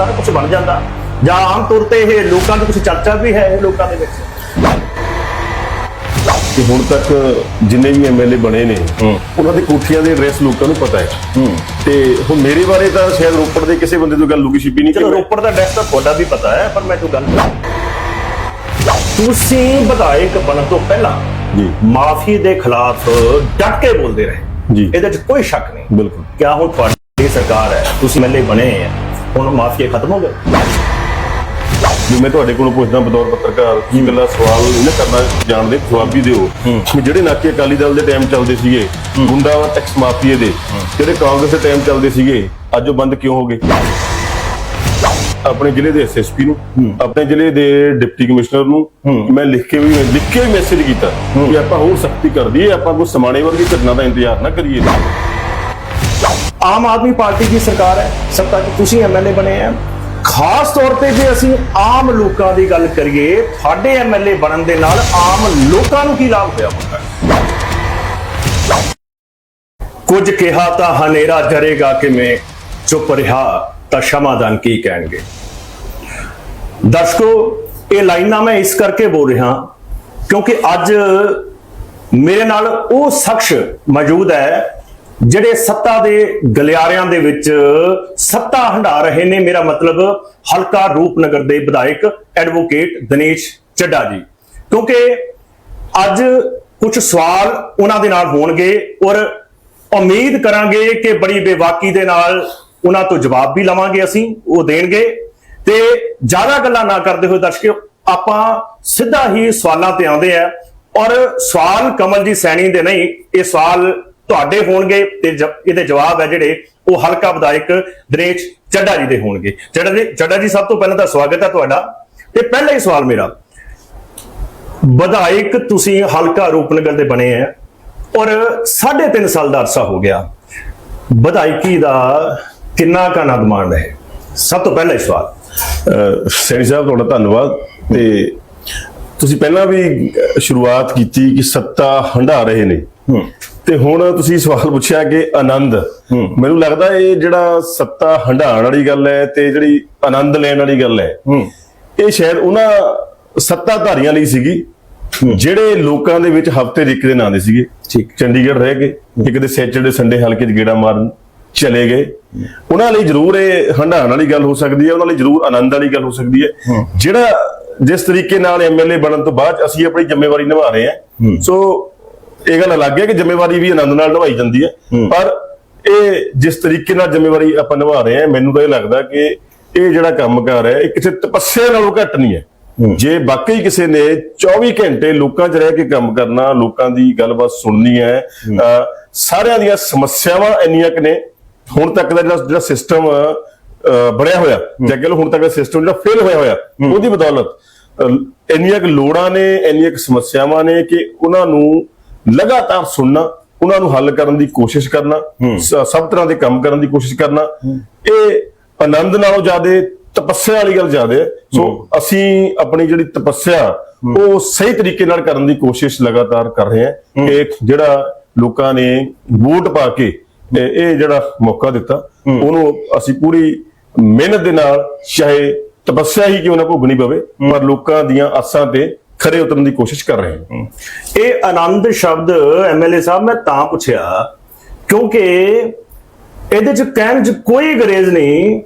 ਸਾਰਾ ਕੁਝ ਬਣ ਜਾਂਦਾ। ਜਾਂ ਆਮ ਤੌਰ ਤੇ ਇਹ ਲੋਕਾਂ ਦੀ ਕੁਝ ਚਰਚਾ ਵੀ ਹੈ ਇਹ ਲੋਕਾਂ ਦੇ ਵਿੱਚ। ਕਿ ਹੁਣ ਤੱਕ ਜਿੰਨੇ ਵੀ ਐਮਐਲਏ ਬਣੇ ਨੇ ਉਹਨਾਂ ਦੇ ਕੋਠੀਆਂ ਦੇ ਐਡਰੈਸ ਲੋਕਾਂ ਨੂੰ ਪਤਾ ਹੈ। ਤੇ ਹੁਣ ਮੇਰੇ ਬਾਰੇ ਤਾਂ ਸ਼ਾਇਦ ਰੋਪੜ ਦੇ ਕਿਸੇ ਬੰਦੇ ਤੋਂ ਗੱਲ ਲੁਕੀ ਛਿਪੀ ਨਹੀਂ ਚਲੋ ਕਿ ਰੋਪੜ ਦਾ ਐਡਰੈਸ ਤਾਂ ਤੁਹਾਡਾ ਵੀ ਪਤਾ ਹੈ ਪਰ ਮੈਂ ਜੋ ਗੱਲ ਤੁਸੀਂ ਵਿਧਾਇਕ ਬਣਨ ਤੋਂ ਪਹਿਲਾਂ ਜੀ। ਮਾਫੀ ਦੇ ਖਿਲਾਫ ਡਟ ਕੇ ਬੋਲਦੇ ਰਹੇ। ਜੀ। ਇਹਦੇ 'ਚ ਕੋਈ ਸ਼ੱਕ ਨਹੀਂ। ਬਿਲਕੁਲ। ਕਿਆ ਹੁਣ ਤੁਹਾਡੀ ਸਰਕਾਰ ਹੈ ਤੁਸੀਂ ਮੈਲੇ ਬਣੇ ਆ ਹੁਣ ਮਾਫੀਆ ਖਤਮ ਹੋ ਗਏ ਵੀ ਮੈਂ ਤੁਹਾਡੇ ਕੋਲੋਂ ਪੁੱਛਦਾ ਬਤੌਰ ਪੱਤਰਕਾਰ ਕੀ ਗੱਲਾਂ ਸਵਾਲ ਨਹੀਂ ਨਾ ਕਰਨਾ ਜਾਣਦੇ ਜਵਾਬੀ ਦਿਓ। ਕਿ ਜਿਹੜੇ ਨਾਕੇ ਅਕਾਲੀ ਦਲ ਦੇ ਟਾਈਮ ਚੱਲਦੇ ਸੀਗੇ ਗੁੰਡਾ ਟੈਕਸ ਮਾਫੀਏ ਦੇ ਜਿਹੜੇ ਕਾਂਗਰਸ ਦੇ ਟਾਈਮ ਚੱਲਦੇ ਸੀਗੇ ਅੱਜ ਉਹ ਬੰਦ ਕਿਉਂ ਹੋ ਗਏ? ਆਪਣੇ ਜ਼ਿਲ੍ਹੇ ਦੇ ਐਸਐਸਪੀ ਨੂੰ ਆਪਣੇ ਜ਼ਿਲ੍ਹੇ ਦੇ ਡਿਪਟੀ ਕਮਿਸ਼ਨਰ ਨੂੰ ਮੈਂ ਲਿਖ ਕੇ ਵੀ ਲਿਖ ਕੇ ਵੀ ਮੈਸੇਜ ਕੀਤਾ ਕਿ ਆਪਾਂ ਹੋਰ ਸਖਤੀ ਕਰ ਦਈਏ ਆਪਾਂ ਕੋਈ ਸਮਾਣੇ ਵਰਗੀ ਘਟਨਾ ਦਾ ਇੰਤਜ਼ਾਰ ਨਾ ਕਰੀਏ। ਆਮ ਆਦਮੀ ਪਾਰਟੀ ਦੀ ਸਰਕਾਰ ਹੈ, ਸੱਤਾ 'ਚ ਤੁਸੀਂ ਐਮਐਲਏ ਬਣੇ ਆ। ਖਾਸ ਤੌਰ ਤੇ ਜੇ ਅਸੀਂ ਆਮ ਲੋਕਾਂ ਦੀ ਗੱਲ ਕਰੀਏ ਸਾਡੇ ਐਮਐਲਏ ਬਣਨ ਦੇ ਨਾਲ ਆਮ ਲੋਕਾਂ ਨੂੰ ਕੀ ਲਾਭ ਹੋਇਆ ਹੁੰਦਾ? ਕੁਝ ਕਿਹਾ ਤਾਂ ਹਨੇਰਾ ਜਰੇਗਾ ਕਿ ਮੈਂ ਚੁੱਪ ਰਿਹਾ ਤਾਂ ਸ਼ਮਾਦਾਨ ਕੀ ਕਹਿਣਗੇ? ਦਰਸ਼ਕੋ, ਇਹ ਲਾਈਨਾਂ ਮੈਂ ਇਸ ਕਰਕੇ ਬੋਲ ਰਿਹਾ ਕਿਉਂਕਿ ਅੱਜ ਮੇਰੇ ਨਾਲ ਉਹ ਸ਼ਖਸ ਮੌਜੂਦ ਹੈ ਜਿਹੜੇ ਸੱਤਾ ਦੇ ਗਲਿਆਰਿਆਂ ਦੇ ਵਿੱਚ ਸੱਤਾ ਹੰਡਾ ਰਹੇ ਨੇ, ਮੇਰਾ ਮਤਲਬ ਹਲਕਾ ਰੂਪਨਗਰ ਦੇ ਵਿਧਾਇਕ ਐਡਵੋਕੇਟ ਦਿਨੇਸ਼ ਚੱਡਾ ਜੀ। ਕਿਉਂਕਿ ਅੱਜ ਕੁਝ ਸਵਾਲ ਉਹਨਾਂ ਦੇ ਨਾਲ ਹੋਣਗੇ ਔਰ ਉਮੀਦ ਕਰਾਂਗੇ ਕਿ ਬੜੀ ਬੇਵਾਕੀ ਦੇ ਨਾਲ ਉਹਨਾਂ ਤੋਂ ਜਵਾਬ ਵੀ ਲਵਾਂਗੇ ਅਸੀਂ, ਉਹ ਦੇਣਗੇ। ਤੇ ਜ਼ਿਆਦਾ ਗੱਲਾਂ ਨਾ ਕਰਦੇ ਹੋਏ ਦਰਸ਼ਕੋ, ਆਪਾਂ ਸਿੱਧਾ ਹੀ ਸਵਾਲਾਂ ਤੇ ਆਉਂਦੇ ਆ। ਔਰ ਸਵਾਲ ਕਮਲਜੀਤ ਸੈਣੀ ਦੇ ਨਹੀਂ, ਇਹ ਸਵਾਲ ਤੁਹਾਡੇ ਹੋਣਗੇ ਤੇ ਇਹਦੇ ਜਵਾਬ ਹੈ ਜਿਹੜੇ ਉਹ ਹਲਕਾ ਵਿਧਾਇਕ ਦਿਨੇਸ਼ ਚੱਡਾ ਜੀ ਦੇ ਹੋਣਗੇ। ਚੱਡਾ ਜੀ ਚੱਡਾ ਜੀ ਸਭ ਤੋਂ ਪਹਿਲਾਂ ਤਾਂ ਸਵਾਗਤ ਹੈ ਤੁਹਾਡਾ। ਤੇ ਪਹਿਲਾ ਹੀ ਸਵਾਲ ਮੇਰਾ ਵਿਧਾਇਕ ਤੁਸੀਂ ਹਲਕਾ ਰੂਪਨਗਰ ਦੇ ਬਣੇ ਆ ਔਰ 3.5 ਸਾਲ ਦਾ ਅਰਸਾ ਹੋ ਗਿਆ। ਵਿਧਾਇਕੀ ਦਾ ਕਿੰਨਾ ਕਾ ਨਦਮਾਨ ਹੈ ਸਭ ਤੋਂ ਪਹਿਲਾ ਹੀ ਸਵਾਲ। ਸੈਣੀ ਸਾਹਿਬ ਤੁਹਾਡਾ ਧੰਨਵਾਦ। ਤੇ ਤੁਸੀਂ ਪਹਿਲਾਂ ਵੀ ਸ਼ੁਰੂਆਤ ਕੀਤੀ ਕਿ ਸੱਤਾ ਹੰਢਾ ਰਹੇ ਨੇ। ਤੇ ਹੁਣ ਤੁਸੀਂ ਸਵਾਲ ਪੁੱਛਿਆ ਕਿ ਆਨੰਦ ਮੈਨੂੰ ਲੱਗਦਾ ਇਹ ਜਿਹੜਾ ਸੱਤਾ ਹੰਢਾਉਣ ਵਾਲੀ ਗੱਲ ਹੈ ਤੇ ਜਿਹੜੀ ਆਨੰਦ ਲੈਣ ਵਾਲੀ ਗੱਲ ਹੈ ਇਹ ਸ਼ਾਇਦ ਉਹਨਾਂ ਸੱਤਾਧਾਰੀਆਂ ਲਈ ਸੀਗੀ ਜਿਹੜੇ ਲੋਕਾਂ ਦੇ ਵਿੱਚ ਹਫ਼ਤੇ ਦੇ ਇੱਕ ਦਿਨ ਆਉਂਦੇ ਸੀਗੇ। ਠੀਕ। ਚੰਡੀਗੜ੍ਹ ਰਹਿ ਕੇ ਇੱਕ ਦੇ ਸੈਚਰਡੇ ਸੰਡੇ ਹਲਕੇ 'ਚ ਗੇੜਾ ਮਾਰਨ ਚਲੇ ਗਏ। ਉਹਨਾਂ ਲਈ ਜ਼ਰੂਰ ਇਹ ਹੰਡਾਣ ਵਾਲੀ ਗੱਲ ਹੋ ਸਕਦੀ ਹੈ ਉਹਨਾਂ ਲਈ ਜ਼ਰੂਰ ਆਨੰਦ ਵਾਲੀ ਗੱਲ ਹੋ ਸਕਦੀ ਹੈ। ਜਿਹੜਾ ਜਿਸ ਤਰੀਕੇ ਨਾਲ ਐਮਐਲਏ ਬਣਨ ਤੋਂ ਬਾਅਦ ਅਸੀਂ ਆਪਣੀ ਜ਼ਿੰਮੇਵਾਰੀ ਨਿਭਾ ਰਹੇ ਹਾਂ। ਸੋ ਇਹ ਗੱਲ ਅਲੱਗ ਹੈ ਕਿ ਜ਼ਿੰਮੇਵਾਰੀ ਵੀ ਆਨੰਦ ਨਾਲ ਨਿਭਾਈ ਜਾਂਦੀ ਹੈ। ਪਰ ਇਹ ਜਿਸ ਤਰੀਕੇ ਨਾਲ ਜ਼ਿੰਮੇਵਾਰੀ ਆਪਾਂ ਨਿਭਾ ਰਹੇ ਹਾਂ ਮੈਨੂੰ ਤਾਂ ਇਹ ਲੱਗਦਾ ਕਿ ਇਹ ਜਿਹੜਾ ਕੰਮਕਾਰ ਹੈ ਇਹ ਕਿਸੇ ਤਪੱਸਿਆ ਨਾਲੋਂ ਘੱਟ ਨਹੀਂ ਹੈ। ਜੇ ਵਾਕਈ ਕਿਸੇ ਨੇ 24 ਘੰਟੇ ਲੋਕਾਂ 'ਚ ਰਹਿ ਕੇ ਕੰਮ ਕਰਨਾ ਲੋਕਾਂ ਦੀ ਗੱਲਬਾਤ ਸੁਣਨੀ ਹੈ ਸਾਰਿਆਂ ਦੀਆਂ ਸਮੱਸਿਆਵਾਂ ਇੰਨੀਆਂ ਕਿ ਨੇ ਹੁਣ ਤੱਕ ਦਾ ਜਿਹੜਾ ਜਿਹੜਾ ਸਿਸਟਮ ਬਣਿਆ ਹੋਇਆ ਜਾਂ ਕਿ ਹੁਣ ਤੱਕ ਦਾ ਸਿਸਟਮ ਜਿਹੜਾ ਫੇਲ ਹੋਇਆ ਹੋਇਆ ਉਹਦੀ ਬਦੌਲਤ ਇੰਨੀਆਂ ਕੁ ਲੋੜਾਂ ਨੇ ਇੰਨੀਆਂ ਕੁ ਸਮੱਸਿਆਵਾਂ ਨੇ ਕਿ ਉਹਨਾਂ ਨੂੰ ਲਗਾਤਾਰ ਸੁਣਨਾ ਉਹਨਾਂ ਨੂੰ ਹੱਲ ਕਰਨ ਦੀ ਕੋਸ਼ਿਸ਼ ਕਰਨਾ ਸਭ ਤਰ੍ਹਾਂ ਦੇ ਕੰਮ ਕਰਨ ਦੀ ਕੋਸ਼ਿਸ਼ ਕਰਨਾ। ਇਹ ਆਨੰਦ ਨਾਲੋਂ ਜ਼ਿਆਦਾ ਤਪੱਸਿਆ ਵਾਲੀ ਗੱਲ ਜ਼ਿਆਦਾ ਹੈ। ਸੋ ਅਸੀਂ ਆਪਣੀ ਜਿਹੜੀ ਤਪੱਸਿਆ ਉਹ ਸਹੀ ਤਰੀਕੇ ਨਾਲ ਕਰਨ ਦੀ ਕੋਸ਼ਿਸ਼ ਲਗਾਤਾਰ ਕਰ ਰਹੇ ਹਾਂ ਕਿ ਜਿਹੜਾ ਲੋਕਾਂ ਨੇ ਵੋਟ ਪਾ ਕੇ ਇਹ ਇਹ ਜਿਹੜਾ ਮੌਕਾ ਦਿੱਤਾ ਉਹਨੂੰ ਅਸੀਂ ਪੂਰੀ ਮਿਹਨਤ ਦੇ ਨਾਲ ਚਾਹੇ ਤਪੱਸਿਆ ਹੀ ਕਿਉਂ ਨਾ ਭੋਗਣੀ ਪਵੇ ਪਰ ਲੋਕਾਂ ਦੀਆਂ ਆਸਾਂ ਤੇ ਖਰੇ ਉਤਰਨ ਦੀ ਕੋਸ਼ਿਸ਼ ਕਰ ਰਹੇ ਹਾਂ ਇਹ ਆਨੰਦ ਸ਼ਬਦ ਐਮਐਲਏ ਸਾਹਿਬ ਮੈਂ ਤਾਂ ਪੁੱਛਿਆ, ਕਿਉਂਕਿ ਇਹਦੇ ਚ ਕਹਿਣ ਚ ਕੋਈ ਗਰੇਜ਼ ਨਹੀਂ,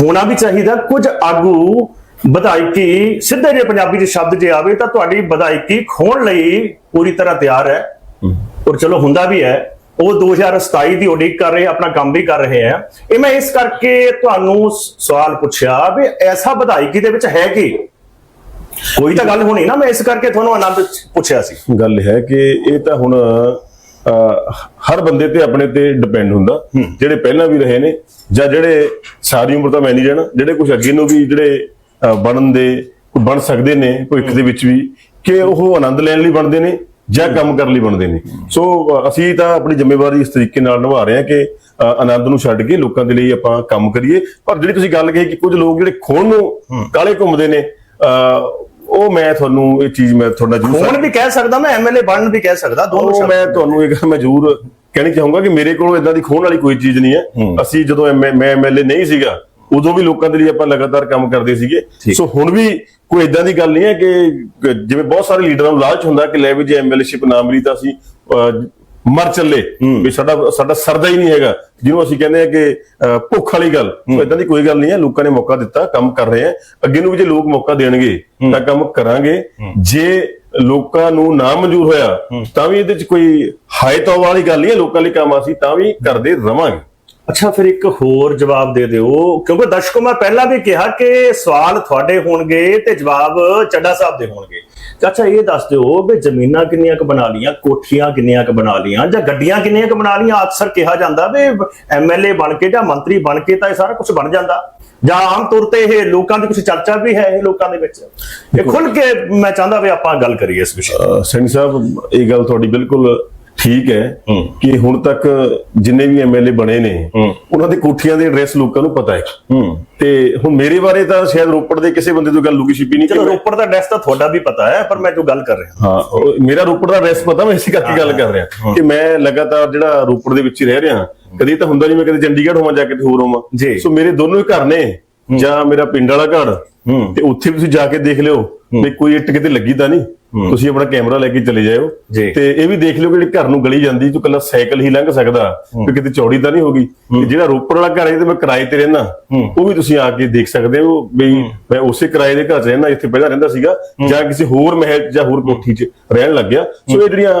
ਹੋਣਾ ਵੀ ਚਾਹੀਦਾ, ਕੁਝ ਆਗੂ ਵਿਧਾਇਕੀ ਸਿੱਧੇ ਜੇ ਪੰਜਾਬੀ ਚ ਸ਼ਬਦ ਜੇ ਆਵੇ ਤਾਂ ਤੁਹਾਡੀ ਵਿਧਾਇਕੀ ਖੋਣ ਲਈ ਪੂਰੀ ਤਰ੍ਹਾਂ ਤਿਆਰ ਹੈ। ਔਰ ਚਲੋ ਹੁੰਦਾ ਵੀ ਹੈ, ਉਹ 2027 ਦੀ ਉਡੀਕ ਕਰ ਰਹੇ, ਆਪਣਾ ਕੰਮ ਵੀ ਕਰ ਰਹੇ ਆ ਇਹ ਮੈਂ ਇਸ ਕਰਕੇ ਤੁਹਾਨੂੰ ਸਵਾਲ ਪੁੱਛਿਆ ਵੀ ਐਸਾ ਵਿਧਾਇਕੀ ਦੇ ਵਿੱਚ ਹੈ ਕੀ? ਕੋਈ ਤਾਂ ਗੱਲ ਹੋਣੀ ਨਾ ਮੈਂ ਇਸ ਕਰਕੇ ਤੁਹਾਨੂੰ ਆਨੰਦ ਪੁੱਛਿਆ ਸੀ। ਗੱਲ ਹੈ ਕਿ ਇਹ ਤਾਂ ਹੁਣ ਹਰ ਬੰਦੇ ਤੇ ਆਪਣੇ ਤੇ ਡਿਪੈਂਡ ਹੁੰਦਾ। ਜਿਹੜੇ ਪਹਿਲਾਂ ਵੀ ਰਹੇ ਨੇ ਜਾਂ ਜਿਹੜੇ ਸਾਰੀ ਉਮਰ ਤਾਂ ਮੈਂ ਨਹੀਂ ਰਹਿਣਾ ਜਿਹੜੇ ਕੁਝ ਅੱਗੇ ਨੂੰ ਵੀ ਜਿਹੜੇ ਬਣਨ ਦੇ ਬਣ ਸਕਦੇ ਨੇ ਭਵਿੱਖ ਦੇ ਵਿੱਚ ਵੀ ਕਿ ਉਹ ਆਨੰਦ ਲੈਣ ਲਈ ਬਣਦੇ ਨੇ ਜਾਂ ਕੰਮ ਕਰਨ ਲਈ ਬਣਦੇ ਨੇ। ਸੋ ਅਸੀਂ ਤਾਂ ਆਪਣੀ ਜ਼ਿੰਮੇਵਾਰੀ ਇਸ ਤਰੀਕੇ ਨਾਲ ਨਿਭਾ ਰਹੇ ਹਾਂ ਕਿ ਆਨੰਦ ਨੂੰ ਛੱਡ ਕੇ ਲੋਕਾਂ ਦੇ ਲਈ ਆਪਾਂ ਕੰਮ ਕਰੀਏ। ਪਰ ਜਿਹੜੀ ਤੁਸੀਂ ਗੱਲ ਕਹੀ ਕਿ ਕੁਝ ਲੋਕ ਜਿਹੜੇ ਖੋਣ ਨੂੰ ਕਾਲੇ ਘੁੰਮਦੇ ਨੇ ਉਹ ਮੈਂ ਤੁਹਾਨੂੰ ਇਹ ਚੀਜ਼ ਮੈਂ ਤੁਹਾਡਾ ਜ਼ਰੂਰ ਹੁਣ ਵੀ ਕਹਿ ਸਕਦਾ ਮੈਂ ਐਮਐਲਏ ਬਣਨ ਵੀ ਕਹਿ ਸਕਦਾ ਦੋਨੋਂ। ਮੈਂ ਤੁਹਾਨੂੰ ਇਹ ਗੱਲ ਮੈਂ ਜ਼ਰੂਰ ਕਹਿਣੀ ਚਾਹੂੰਗਾ ਕਿ ਮੇਰੇ ਕੋਲ ਇਦਾਂ ਦੀ ਖੋਣ ਵਾਲੀ ਕੋਈ ਚੀਜ਼ ਨਹੀਂ ਹੈ ਅਸੀਂ ਜਦੋਂ ਮੈਂ ਐਮਐਲਏ ਨਹੀਂ ਸੀਗਾ ਉਦੋਂ ਵੀ ਲੋਕਾਂ ਦੇ ਲਈ ਆਪਾਂ ਲਗਾਤਾਰ ਕੰਮ ਕਰਦੇ ਸੀਗੇ। ਸੋ ਹੁਣ ਵੀ ਕੋਈ ਇਦਾਂ ਦੀ ਗੱਲ ਨਹੀਂ ਹੈ ਕਿ ਜਿਵੇਂ ਬਹੁਤ ਸਾਰੇ ਲੀਡਰਾਂ ਨੂੰ ਲਾਲਚ ਹੁੰਦਾ ਕਿ ਲੈ ਵੀ ਜੇ ਐਮਐਲਏਸ਼ਿਪ ਨਾ ਮਿਲੀ ਤਾਂ ਅਸੀਂ ਮਰ ਚੱਲੇ। ਵੀ ਸਾਡਾ ਸਾਡਾ ਸਰਦਾ ਹੀ ਨਹੀਂ ਹੈਗਾ। ਜਿਹਨੂੰ ਅਸੀਂ ਕਹਿੰਦੇ ਆ ਕਿ ਭੁੱਖ ਵਾਲੀ ਗੱਲ। ਇਦਾਂ ਦੀ ਕੋਈ ਗੱਲ ਨਹੀਂ ਹੈ। ਲੋਕਾਂ ਨੇ ਮੌਕਾ ਦਿੱਤਾ ਕੰਮ ਕਰ ਰਹੇ ਆ ਅੱਗੇ ਨੂੰ ਵੀ ਜੇ ਲੋਕ ਮੌਕਾ ਦੇਣਗੇ ਤਾਂ ਕੰਮ ਕਰਾਂਗੇ। ਜੇ ਲੋਕਾਂ ਨੂੰ ਨਾ ਮਨਜ਼ੂਰ ਹੋਇਆ ਤਾਂ ਵੀ ਇਹਦੇ ਚ ਕੋਈ ਹਾਏ ਤੌਬਾ ਵਾਲੀ ਗੱਲ ਨਹੀਂ ਹੈ। ਲੋਕਾਂ ਲਈ ਕੰਮ ਅਸੀਂ ਤਾਂ ਵੀ ਕਰਦੇ ਰਵਾਂਗੇ। ਅੱਛਾ, ਫਿਰ ਇੱਕ ਹੋਰ ਜਵਾਬ ਦੇ ਦਿਓ, ਕਿਉਂਕਿ ਦਰਸ਼ਕੋ, ਮੈਂ ਪਹਿਲਾਂ ਵੀ ਕਿਹਾ ਕਿ ਸਵਾਲ ਤੁਹਾਡੇ ਹੋਣਗੇ ਤੇ ਜਵਾਬ ਚੱਡਾ ਸਾਹਿਬ ਦੇ ਹੋਣਗੇ। ਅੱਛਾ, ਇਹ ਦੱਸ ਦਿਓ ਵੀ ਜ਼ਮੀਨਾਂ ਕਿੰਨੀਆਂ ਕੁ ਬਣਾ ਲੀਆਂ ਕੋਠੀਆਂ ਕਿੰਨੀਆਂ ਕੁ ਬਣਾ ਲੀਆਂ ਜਾਂ ਗੱਡੀਆਂ ਕਿੰਨੀਆਂ ਕੁ ਬਣਾ ਲੀਆਂ ਅਕਸਰ ਕਿਹਾ ਜਾਂਦਾ ਵੀ ਐਮਐਲਏ ਬਣ ਕੇ ਜਾਂ ਮੰਤਰੀ ਬਣ ਕੇ ਤਾਂ ਇਹ ਸਾਰਾ ਕੁਝ ਬਣ ਜਾਂਦਾ। ਜਾਂ ਆਮ ਤੌਰ ਤੇ ਇਹ ਲੋਕਾਂ ਦੀ ਕੁਝ ਚਰਚਾ ਵੀ ਹੈ, ਇਹ ਲੋਕਾਂ ਦੇ ਵਿੱਚ। ਇਹ ਖੁੱਲ ਕੇ ਮੈਂ ਚਾਹੁੰਦਾ ਵੀ ਆਪਾਂ ਗੱਲ ਕਰੀਏ ਇਸ ਵਿਸ਼ੇ ਸਿੰਘ ਸਾਹਿਬ, ਇਹ ਗੱਲ ਤੁਹਾਡੀ ਬਿਲਕੁਲ ਠੀਕ ਹੈ। ਕਿ ਹੁਣ ਤੱਕ ਜਿੰਨੇ ਵੀ ਐਮਐਲਏ ਬਣੇ ਨੇ। ਉਹਨਾਂ ਦੇ ਕੋਠੀਆਂ ਦੇ ਐਡਰੈਸ ਲੋਕਾਂ ਨੂੰ ਪਤਾ ਹੈ ਤੇ ਹੁਣ ਮੇਰੇ ਬਾਰੇ ਤਾਂ ਸ਼ਾਇਦ ਰੋਪੜ ਦੇ ਕਿਸੇ ਬੰਦੇ ਤੋਂ ਗੱਲ ਲੁਕੀ ਛਿਪੀ ਨਹੀਂ ਚਲੋ ਰੋਪੜ ਦਾ ਐਡਰੈਸ ਤਾਂ ਤੁਹਾਡਾ ਵੀ ਪਤਾ ਹੈ ਪਰ ਮੈਂ ਜੋ ਗੱਲ ਕਰ ਰਿਹਾ ਹਾਂ ਮੇਰਾ ਰੋਪੜ ਦਾ ਐਡਰੈਸ ਪਤਾ ਮੈਂ ਇਸੇ ਕਰਕੇ ਗੱਲ ਕਰ ਰਿਹਾ ਕਿ ਮੈਂ ਲਗਾਤਾਰ ਜਿਹੜਾ ਰੋਪੜ ਦੇ ਵਿੱਚ ਹੀ ਰਹਿ ਰਿਹਾ ਕਦੀ ਤਾਂ ਹੁੰਦਾ ਨਹੀਂ ਮੈਂ ਕਦੇ ਚੰਡੀਗੜ੍ਹ ਹੋਵਾਂ ਜਾ ਕੇ ਤੇ ਹੋਰ ਹੋਵਾਂ। ਸੋ ਮੇਰੇ ਦੋਨੋਂ ਹੀ ਘਰ ਨੇ ਜਾਂ ਮੇਰਾ ਪਿੰਡ ਵਾਲਾ ਘਰ। ਤੇ ਉੱਥੇ ਵੀ ਤੁਸੀਂ ਜਾ ਕੇ ਦੇਖ ਲਿਓ ਵੀ ਕੋਈ ਇੱਟ ਕਿਤੇ ਲੱਗੀ ਤਾਂ ਨਹੀਂ ਤੁਸੀਂ ਆਪਣਾ ਕੈਮਰਾ ਲੈ ਕੇ ਚਲੇ ਜਾਇਓ ਜੀ। ਤੇ ਇਹ ਵੀ ਦੇਖ ਲਿਓ ਕਿ ਜਿਹੜੀ ਘਰ ਨੂੰ ਗਲੀ ਜਾਂਦੀ ਤੂੰ ਕੱਲਾ ਸਾਈਕਲ ਹੀ ਲੰਘ ਸਕਦਾ। ਕਿ ਕਿਤੇ ਚੌੜੀ ਤਾਂ ਨਹੀਂ ਹੋਗੀ ਜਿਹੜਾ ਰੋਪੜ ਵਾਲਾ ਘਰ ਹੈ ਤੇ ਮੈਂ ਕਿਰਾਏ ਤੇ ਰਹਿਣਾ ਉਹ ਵੀ ਤੁਸੀਂ ਆ ਕੇ ਦੇਖ ਸਕਦੇ ਹੋ ਵੀ ਮੈਂ ਉਸੇ ਕਿਰਾਏ ਦੇ ਘਰ 'ਚ ਰਹਿਣਾ ਜਿੱਥੇ ਪਹਿਲਾਂ ਰਹਿੰਦਾ ਸੀਗਾ ਜਾਂ ਕਿਸੇ ਹੋਰ ਮਹਿਲ ਜਾਂ ਹੋਰ ਕੋਠੀ 'ਚ ਰਹਿਣ ਲੱਗਿਆ ਸੋ ਇਹ ਜਿਹੜੀਆਂ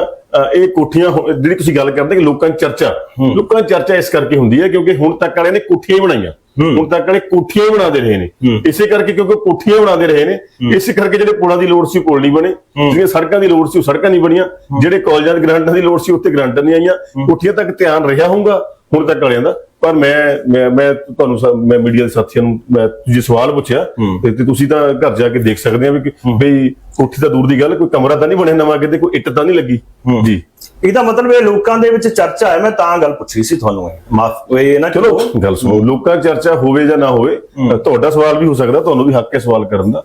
ਇਹ ਕੋਠੀਆਂ ਜਿਹੜੀ ਤੁਸੀਂ ਗੱਲ ਕਰਦੇ ਕਿ ਲੋਕਾਂ ਦੀ ਚਰਚਾ ਲੋਕਾਂ ਦੀ ਚਰਚਾ ਇਸ ਕਰਕੇ ਹੁੰਦੀ ਹੈ ਕਿਉਂਕਿ ਹੁਣ ਤੱਕ ਵਾਲਿਆਂ ਨੇ ਕੋਠੀਆਂ ਹੀ ਬਣਾਈਆਂ। ਹੁਣ ਤੱਕ ਵਾਲੇ ਕੋਠੀਆਂ ਹੀ ਬਣਾਉਂਦੇ ਰਹੇ ਨੇ। ਇਸੇ ਕਰਕੇ ਕਿਉਂਕਿ ਕੋਠੀਆਂ ਬਣਾਉਂਦੇ ਰਹੇ ਨੇ। ਇਸੇ ਕਰਕੇ ਜਿਹੜੇ ਪੁਲਾਂ ਦੀ ਲੋੜ ਸੀ ਪੁਲ ਨਹੀਂ ਬਣੇ। ਜਿਹੜੀਆਂ ਸੜਕਾਂ ਦੀ ਲੋੜ ਸੀ ਉਹ ਸੜਕਾਂ ਨਹੀਂ ਬਣੀਆਂ। ਜਿਹੜੇ ਕਾਲਜਾਂ ਦੇ ਗ੍ਰਾਂਟਾਂ ਦੀ ਲੋੜ ਸੀ ਉੱਥੇ ਗ੍ਰਾਂਟਾਂ ਨਹੀਂ ਆਈਆਂ। ਕੋਠੀਆਂ ਤੱਕ ਧਿਆਨ ਰਿਹਾ ਹੋਊਗਾ। ਹੁਣ ਤੱਕ ਵਾਲਿਆਂ ਦਾ ਪਰ ਮੈਂ ਮੈਂ ਮੈਂ ਤੁਹਾਨੂੰ ਮੈਂ ਮੀਡੀਆ ਦੇ ਸਾਥੀਆਂ ਨੂੰ ਮੈਂ ਜੇ ਸਵਾਲ ਪੁੱਛਿਆ ਤੇ ਤੁਸੀਂ ਤਾਂ ਘਰ ਜਾ ਕੇ ਦੇਖ ਸਕਦੇ ਆ ਵੀ ਕਿ- ਵੀ ਕੋਠੀ ਤਾਂ ਦੂਰ ਦੀ ਗੱਲ ਕੋਈ ਕਮਰਾ ਤਾਂ ਨਹੀਂ ਬਣਿਆ ਨਵਾਂ ਕਿਤੇ ਕੋਈ ਇੱਟ ਤਾਂ ਨਹੀਂ ਲੱਗੀ। ਜੀ। ਇਹਦਾ ਮਤਲਬ ਇਹ ਲੋਕਾਂ ਦੇ ਵਿੱਚ ਚਰਚਾ ਹੈ ਮੈਂ ਤਾਂ ਗੱਲ ਪੁੱਛੀ ਸੀ ਤੁਹਾਨੂੰ ਇਹ। ਮਾਫ ਇਹ ਨਾ ਚਲੋ ਗੱਲ ਸੁਣੋ ਲੋਕਾਂ ਚਰਚਾ ਹੋਵੇ ਜਾਂ ਨਾ ਹੋਵੇ ਤੁਹਾਡਾ ਸਵਾਲ ਵੀ ਹੋ ਸਕਦਾ ਤੁਹਾਨੂੰ ਵੀ ਹੱਕ ਹੈ ਸਵਾਲ ਕਰਨ ਦਾ।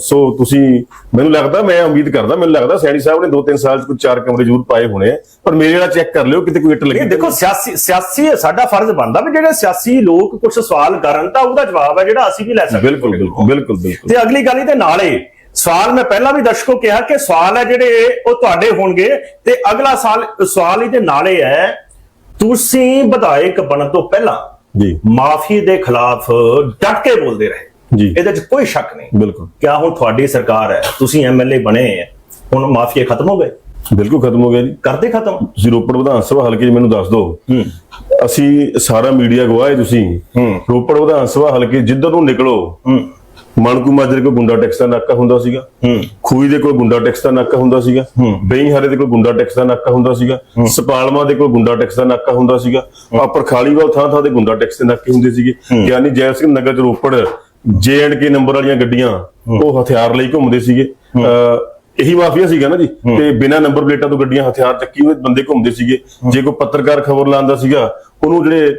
ਸੋ ਤੁਸੀਂ ਮੈਨੂੰ ਲੱਗਦਾ ਮੈਂ ਉਮੀਦ ਕਰਦਾ ਮੈਨੂੰ ਲੱਗਦਾ ਸੈਣੀ ਸਾਹਿਬ ਨੇ 2-3 ਸਾਲ 'ਚ ਕੋਈ ਚਾਰ ਕਮਰੇ ਜ਼ਰੂਰ ਪਾਏ ਹੋਣੇ ਪਰ ਮੇਰੇ ਵਾਲਾ ਚੈੱਕ ਕਰ ਲਿਓ ਕਿਤੇ ਕੋਈ ਇੱਟ ਲੱਗੀ ਇਹ ਦੇਖੋ ਸਿਆਸੀ ਸਿਆਸੀ ਸਾਡਾ ਫਰਜ਼ ਬਣਦਾ ਵੀ ਜਿਹੜੇ ਸਿਆਸੀ ਲੋਕ ਕੁਝ ਸਵਾਲ ਕਰਨ ਤਾਂ ਉਹਦਾ ਜਵਾਬ ਹੈ ਜਿਹੜਾ ਅਸੀਂ ਵੀ ਲੈ ਸਕਦੇ ਬਿਲਕੁਲ ਬਿਲਕੁਲ ਬਿਲਕੁਲ ਤੇ ਅਗਲੀ ਗੱਲ ਇਹਦੇ ਨਾਲ ਸਵਾਲ ਮੈਂ ਪਹਿਲਾਂ ਵੀ ਦਰਸ਼ਕੋ ਕਿਹਾ ਕਿ ਸਵਾਲ ਹੈ ਜਿਹੜੇ ਉਹ ਤੁਹਾਡੇ ਹੋਣਗੇ ਤੇ ਅਗਲਾ ਸਾਲ ਸਵਾਲ ਇਹਦੇ ਨਾਲ ਹੀ ਤੁਸੀਂ ਵਿਧਾਇਕ ਬਣਨ ਤੋਂ ਪਹਿਲਾਂ ਜੀ। ਮਾਫੀ ਦੇ ਖਿਲਾਫ ਡਟ ਕੇ ਬੋਲਦੇ ਰਹੇ। ਜੀ। ਇਹਦੇ 'ਚ ਕੋਈ ਸ਼ੱਕ ਨਹੀਂ। ਬਿਲਕੁਲ। ਕਿਆ ਹੁਣ ਤੁਹਾਡੀ ਸਰਕਾਰ ਹੈ ਤੁਸੀਂ ਐਮਐਲਏ ਬਣੇ ਹੁਣ ਮਾਫੀਏ ਖਤਮ ਹੋ ਗਏ। ਬਿਲਕੁਲ ਖਤਮ ਹੋ ਗਿਆ ਜੀ। ਕਰਦੇ ਖਤਮ? ਤੁਸੀਂ ਰੋਪੜ ਵਿਧਾਨ ਸਭਾ ਹਲਕੇ 'ਚ ਮੈਨੂੰ ਦੱਸ ਦਿਓ। ਅਸੀਂ ਸਾਰਾ ਮੀਡੀਆ ਗਵਾਹ ਹੈ ਤੁਸੀਂ। ਰੋਪੜ ਵਿਧਾਨ ਸਭਾ ਹਲਕੇ ਜਿੱਧਰ ਨੂੰ ਨਿਕਲੋ ਮਣਕੂ ਮਾਜਰੇ ਕੋਲ ਗੁੰਡਾ ਟੈਕਸ ਦਾ ਨਾਕਾ ਹੁੰਦਾ ਸੀਗਾ। ਖੂਈ ਦੇ ਕੋਲ ਗੁੰਡਾ ਟੈਕਸ ਦਾ ਨਾਕਾ ਹੁੰਦਾ ਸੀਗਾ। ਬੇਈਹਾਰੇ ਦੇ ਕੋਲ ਗੁੰਡਾ ਟੈਕਸ ਦਾ ਨਾਕਾ ਹੁੰਦਾ ਸੀਗਾ। ਸਪਾਲਮਾ ਦੇ ਕੋਲ ਗੁੰਡਾ ਟੈਕਸ ਦਾ ਨਾਕਾ ਹੁੰਦਾ ਸੀਗਾ। ਆ ਪਰਖਾਲੀਵਾਲ ਥਾਂ ਥਾਂ ਤੇ ਗੁੰਡਾ ਟੈਕਸ ਦੇ ਨਾਕੇ ਹੁੰਦੇ ਸੀਗੇ। ਯਾਨੀ ਜੈ ਸਿੰਘ ਨਗਰ ਚ ਰੋਪੜ ਜੇ ਐਂਡ ਕੇ ਨੰਬਰ ਵਾਲੀਆਂ ਗੱਡੀਆਂ ਉਹ ਹਥਿਆਰ ਲਈ ਘੁੰਮਦੇ ਸੀਗੇ। ਇਹੀ ਮਾਫੀਆ ਸੀਗਾ ਨਾ ਜੀ। ਤੇ ਬਿਨਾਂ ਨੰਬਰ ਪਲੇਟਾਂ ਤੋਂ ਗੱਡੀਆਂ ਹਥਿਆਰ ਚੱਕੀ ਹੋਏ ਬੰਦੇ ਘੁੰਮਦੇ ਸੀਗੇ। ਜੇ ਕੋਈ ਪੱਤਰਕਾਰ ਖਬਰ ਲਾਉਂਦਾ ਸੀਗਾ ਉਹਨੂੰ ਜਿਹੜੇ